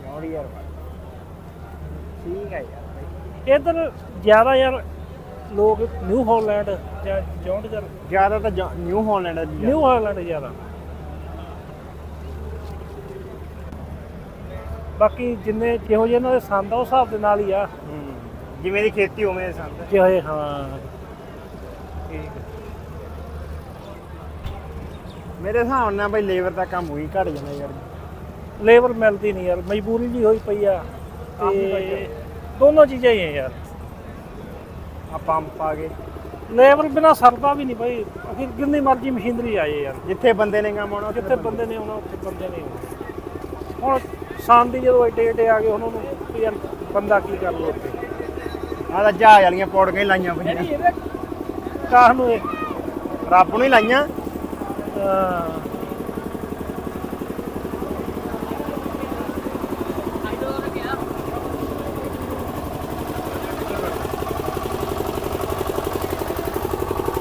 ਜੌਂਡੀਅਰ ਵਾਲੇ। ਠੀਕ ਹੈ ਯਾਰ। ਇਧਰ ਜ਼ਿਆਦਾ ਯਾਰ ਲੋਕ ਨਿਊ ਹਾਲੈਂਡ ਜਾਂ ਜੌਂਡੀਅਰ। ਜ਼ਿਆਦਾ ਤਾਂ ਨਿਊ ਹਾਲੈਂਡ ਨਿਊ ਹਾਲੈਂਡ ਜ਼ਿਆਦਾ। ਬਾਕੀ ਜਿੰਨੇ ਜਿਹੋ ਜਿਹੇ ਇਹਨਾਂ ਦੇ ਸੰਦ ਆ ਉਸ ਹਿਸਾਬ ਦੇ ਨਾਲ ਹੀ ਆ। ਹੂੰ। ਜਿਵੇਂ ਦੀ ਖੇਤੀ ਉਵੇਂ ਦੇ ਸੰਦ ਜਿਹੋ ਜਿਹੇ ਹਾਂ। ਠੀਕ। ਮੇਰੇ ਹਿਸਾਬ ਨਾਲ ਬਈ ਲੇਬਰ ਦਾ ਕੰਮ ਉਹੀ ਘਟ ਜਾਂਦਾ ਯਾਰ। ਲੇਬਰ ਮਿਲਦੀ ਨਹੀਂ ਯਾਰ ਮਜਬੂਰੀ ਵੀ ਹੋਈ ਪਈ ਆ ਤੇ ਦੋਨੋਂ ਚੀਜ਼ਾਂ ਹੀ ਆ ਯਾਰ। ਆ ਪੰਪ ਆ ਗਏ ਲੇਬਰ ਬਿਨਾ ਸਰਦਾ ਵੀ ਨਹੀਂ ਬਈ ਅਖੀਰ ਜਿੰਨੀ ਮਰਜ਼ੀ ਮਸ਼ੀਨਰੀ ਆਏ ਯਾਰ। ਜਿੱਥੇ ਬੰਦੇ ਨੇ ਕੰਮ ਆਉਣਾ ਜਿੱਥੇ ਬੰਦੇ ਨੇ ਆਉਣਾ ਉੱਥੇ ਬੰਦੇ ਨੇ ਆਉਣਾ। ਹੁਣ ਸ਼ਾਮ ਦੀ ਜਦੋਂ ਏਡੇ ਏਡੇ ਆ ਗਏ ਉਹਨਾਂ ਨੂੰ ਵੀ ਯਾਰ ਬੰਦਾ ਕੀ ਕਰ ਲੋ ਉੱਥੇ? ਆ ਤਾਂ ਜਹਾਜ਼ ਵਾਲੀਆਂ ਪੌੜੀਆਂ ਹੀ ਲਾਈਆਂ ਪਈਆਂ। ਕਾਹ ਨੂੰ ਇਹ? ਰੱਬ ਨੂੰ ਹੀ ਲਾਈਆਂ ਅਹ,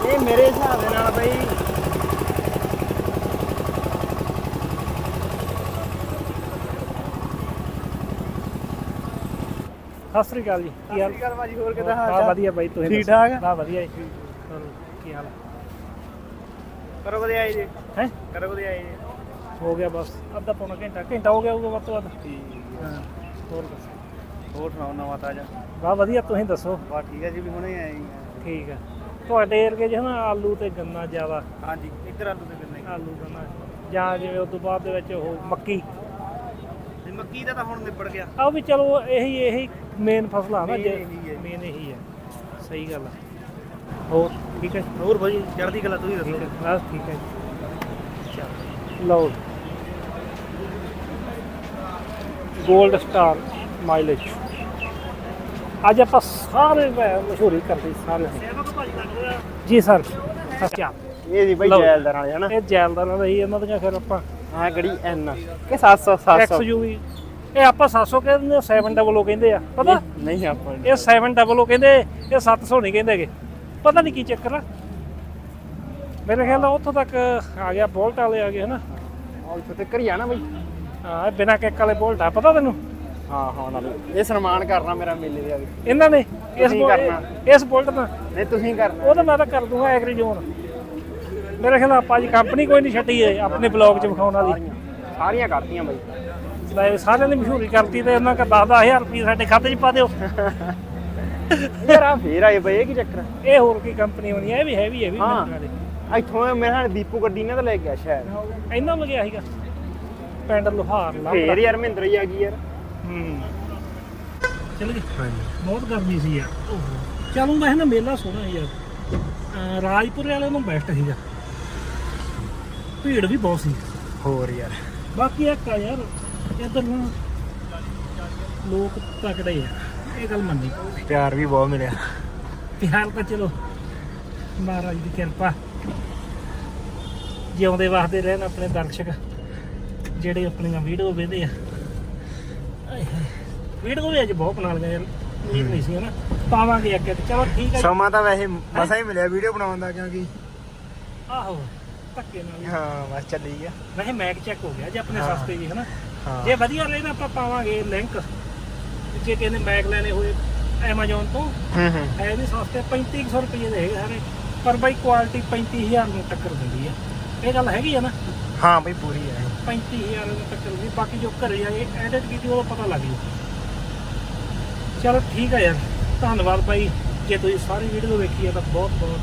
ਇਹ ਮੇਰੇ ਹਿਸਾਬ ਦੇ ਨਾਲ ਬਈ ਸਤਿ ਸ੍ਰੀ ਅਕਾਲ ਜੀ ਕੀ ਹਾਲ? ਗੱਲ ਬਾਜੀ ਹੋਰ ਕਿਦਾਂ ਹਾਂ ਵਧੀਆ ਬਾਈ ਤੁਸੀਂ ਠੀਕ? ਠਾਕ ਆ? ਹਾਂ ਵਧੀਆ ਜੀ। ਕੀ ਹਾਲ ਕਰੋ ਵਧੀਆ ਆਈ ਜੀ? ਹੈ? ਕਰੋ ਵਧੀਆ ਆਈ ਜੀ? ਹੋ ਗਿਆ ਬਸ ਅੱਧਾ ਪੌਣਾ ਘੰਟਾ ਘੰਟਾ ਹੋ ਗਿਆ ਹੋਊਗਾ ਵੱਧ ਤੋਂ ਵੱਧ। ਹਾਂ ਹੋਰ ਦੱਸੋ? ਹੋਰ ਸੁਣਾਓ ਨਵਾਂ ਤਾਜਾ? ਵਾਹ ਵਧੀਆ ਤੁਸੀਂ ਦੱਸੋ? ਬਾ ਠੀਕ ਹੈ ਜੀ ਵੀ ਹੁਣੇ ਆਏ ਠੀਕ ਹੈ ਤੁਹਾਡੇ ਏਰੀਏ ਨਾ ਆਲੂ ਤੇ ਗੰਨਾ ਜ਼ਿਆਦਾ। ਹਾਂਜੀ ਇੱਧਰ ਆਲੂ ਤੇ ਗੰਨੇ ਆਲੂ ਗੰਨਾ। ਜਾਂ ਜਿਵੇਂ ਉਸ ਤੋਂ ਬਾਅਦ ਦੇ ਵਿੱਚ ਉਹ ਮੱਕੀ। ਮੱਕੀ ਦਾ ਤਾਂ ਹੁਣ ਨਿਬੜ ਗਿਆ। ਆ ਵੀ ਚਲੋ ਇਹੀ ਇਹੀ ਮੇਨ ਫਸਲਾਂ ਨਾ Main ਇਹੀ ਹੈ। ਮੇਨ ਇਹੀ ਹੈ। ਸਹੀ ਗੱਲ ਆ। ਹੋਰ ਠੀਕ ਹੈ ਹੋਰ ਭਾਜੀ ਚੜ੍ਹਦੀ ਕਲਾ ਤੁਸੀਂ ਦੱਸੋ। ਬਸ ਠੀਕ ਹੈ ਜੀ। ਚਲੋ। ਲਓ 골ਡ ਸਟਾਰ ਮਾਈਲੇਜ ਅੱਜ ਆਪਾਂ ਸਾਰੇ ਮਸ਼ਹੂਰੀ ਕਰਦੇ ਸਾਰੇ। ਜੀ ਸਰ। ਅੱਛਾ ਇਹ ਜੀ ਬਾਈ। ਜੈਲਦਾਰ ਵਾਲੇ ਹਨਾ? ਇਹ ਜੈਲਦਾਰਾਂ ਦਾ ਹੀ ਇਹਨਾਂ ਦੀਆਂ ਫਿਰ ਆਪਾਂ ਹਾਂ ਗੜੀ ਐਨ ਕਿ 700 700 ਐਕਸਯੂਵੀ ਇਹ ਆਪਾਂ 700 ਕਹਿੰਦੇ 700 ਕਹਿੰਦੇ ਆ ਪਤਾ? ਨਹੀਂ ਆਪਾਂ ਇਹ 700 ਕਹਿੰਦੇ ਇਹ 700 ਨਹੀਂ ਕਹਿੰਦੇਗੇ ਪਤਾ ਨਹੀਂ ਕੀ ਚੱਕਰ ਆ। ਮੇਰੇ ਖਿਆਲ ਨਾਲ ਉੱਥੋਂ ਤੱਕ ਆ ਗਿਆ ਬੋਲਟ ਵਾਲੇ ਆ ਗਏ ਹਨਾ? ਉਹ ਇੱਥੇ ਤੱਕ ਹੀ ਆ ਨਾ ਬਾਈ। ਹਾਂ ਬਿਨਾ ਕਿੱਕ ਵਾਲੇ ਬੋਲਟ ਆ ਪਤਾ ਤੈਨੂੰ? ਹਾਂ ਹਾਂ ਨਾਲ ਇਹ ਸਨਮਾਨ ਕਰਨਾ ਮੇਰਾ ਮੇਲੇ ਦੇ ਆ ਇਹਨਾਂ ਨੇ ਇਸ ਕਰਨਾ। ਇਸ ਬੋਲਟ ਦਾ ਨਹੀਂ ਤੁਸੀਂ ਕਰਨਾ। ਉਹ ਤਾਂ ਮੈਂ ਤਾਂ ਕਰ ਦੂੰਗਾ ਐਗਰੀ ਜ਼ੋਨ। ਮੇਰੇ ਖਿਆਲ ਨਾਲ ਆਪਾਂ ਜੀ ਕੰਪਨੀ ਕੋਈ ਨਹੀਂ ਛੱਡੀ ਹੈ ਆਪਣੇ ਬਲੌਗ 'ਚ ਵਿਖਾਉਣ ਵਾਲੀ। ਸਾਰੀਆਂ ਕਰਤੀਆਂ ਬਾਈ। ਲੈ ਸਾਰਿਆਂ ਦੀ ਮਸ਼ਹੂਰੀ ਕਰਤੀ ਤੇ ਉਹਨਾਂ ਕਾ 10-10000 ਰੁਪਏ ਸਾਡੇ ਖਾਤੇ 'ਚ ਪਾ ਦਿਓ। ਯਾਰ ਆ ਫੇਰ ਆਏ ਬਈ ਇਹ ਕੀ ਚੱਕਰ ਆ? ਇਹ ਹੋਰ ਕੀ ਕੰਪਨੀ ਹੋਣੀ ਹੈ ਇਹ ਵੀ ਹੈਵੀ ਹੈ ਵੀ ਹਾਂ। ਇੱਥੋਂ ਮੇਰੇ ਨਾਲ ਦੀਪੂ ਗੱਡੀ ਨੇ ਤਾਂ ਲੈ ਗਿਆ ਸ਼ਾਇਦ ਇੰਨਾ ਲੱਗਿਆ ਸੀਗਾ ਪਿੰਡ ਲੋਹਾਰ ਲਾ ਫੇਰ ਯਾਰ ਮਹਿੰਦਰ ਹੀ ਆ ਗਈ ਯਾਰ। ਹੂੰ। ਚਲ ਗਈ ਬਹੁਤ ਗਰਮੀ ਸੀ ਯਾਰ। ਚਲੋ ਮੈਂ ਨਾ ਮੇਲਾ ਸੋਹਣਾ ਯਾਰ। ਅਹ ਰਾਜਪੁਰੇ ਵਾਲੇ ਨੂੰ ਬੈਸਟ ਸੀਗਾ। ਭੀੜ ਵੀ ਬਹੁਤ ਸੀ। ਹੋਰ ਯਾਰ। ਬਾਕੀ ਇੱਕ ਆ ਯਾਰ ਇੱਧਰ ਨਾ ਲੋਕ ਤਕੜੇ ਆ। ਇਹ ਗੱਲ ਮੰਨੀ। ਪਿਆਰ ਵੀ ਬਹੁਤ ਮਿਲਿਆ। ਪਿਆਰ ਤਾਂ ਚਲੋ ਮਹਾਰਾਜ ਦੀ ਕਿਰਪਾ। ਜਿਉਂਦੇ ਵਾਸਤੇ ਰਹਿਣ ਆਪਣੇ ਦਰਸ਼ਕ ਜਿਹੜੇ ਆਪਣੀਆਂ ਵੀਡੀਓ ਵੇਖਦੇ ਆ। ਵੀਡੀਓ ਵੀ ਅੱਜ ਬਹੁਤ ਬਣਾ ਲਈਆਂ ਯਾਰ ਉਮੀਦ ਨਹੀਂ ਸੀ ਹਨਾ। ਪਾਵਾਂਗੇ ਅੱਗੇ ਤੇ। ਚਲੋ ਠੀਕ ਹੈ। ਸਮਾਂ ਤਾਂ ਵੈਸੇ ਮਸਾ ਹੀ ਮਿਲਿਆ ਵੀਡੀਓ ਬਣਾਉਣ ਦਾ ਕਿਉਂਕਿ ਆਹੋ। ਧੱਕੇ ਨਾਲ ਹੀ। ਹਾਂ ਬਸ ਚੱਲੀ ਗਿਆ ਵੈਸੇ ਮੈਕ ਚੈੱਕ ਹੋ ਗਿਆ ਜੇ ਆਪਣੇ ਹਾਂ। ਸਸਤੇ ਜੀ ਹਨਾ? ਹਾਂ। ਜੇ ਵਧੀਆ ਤਾਂ ਆਪਾਂ ਪਾਵਾਂਗੇ ਲਿੰਕ ਜੇ ਕਹਿੰਦੇ ਮੈਕ ਲੈਣੇ ਹੋਏ Amazon ਤੋਂ ਹੂੰ ਹੂੰ। ਹੈ ਨਹੀਂ ਸਸਤੇ 3500 ਰੁਪਏ ਦੇ ਹੈਗੇ ਸਾਰੇ। ਪਰ ਬਾਈ ਕੁਆਲਿਟੀ 35000 ਨੂੰ ਟੱਕਰ ਦਿੰਦੀ ਆ। ਇਹ ਗੱਲ ਹੈਗੀ ਆ ਨਾ? ਹਾਂ ਬਈ ਪੂਰੀ ਹੈ 35000 ਨੂੰ ਟੱਕਰ ਦਿੰਦੀ ਬਾਕੀ ਜੋ ਘਰੇ ਆ ਇਹ ਐਡਿਟ ਕੀਤੀ ਉਹ ਪਤਾ ਲੱਗ ਜੂ। ਚਲੋ ਠੀਕ ਆ ਯਾਰ। ਧੰਨਵਾਦ ਬਾਈ। ਜੇ ਤੁਸੀਂ ਸਾਰੀ ਵੀਡੀਓ ਵੇਖੀ ਆ ਤਾਂ ਬਹੁਤ ਬਹੁਤ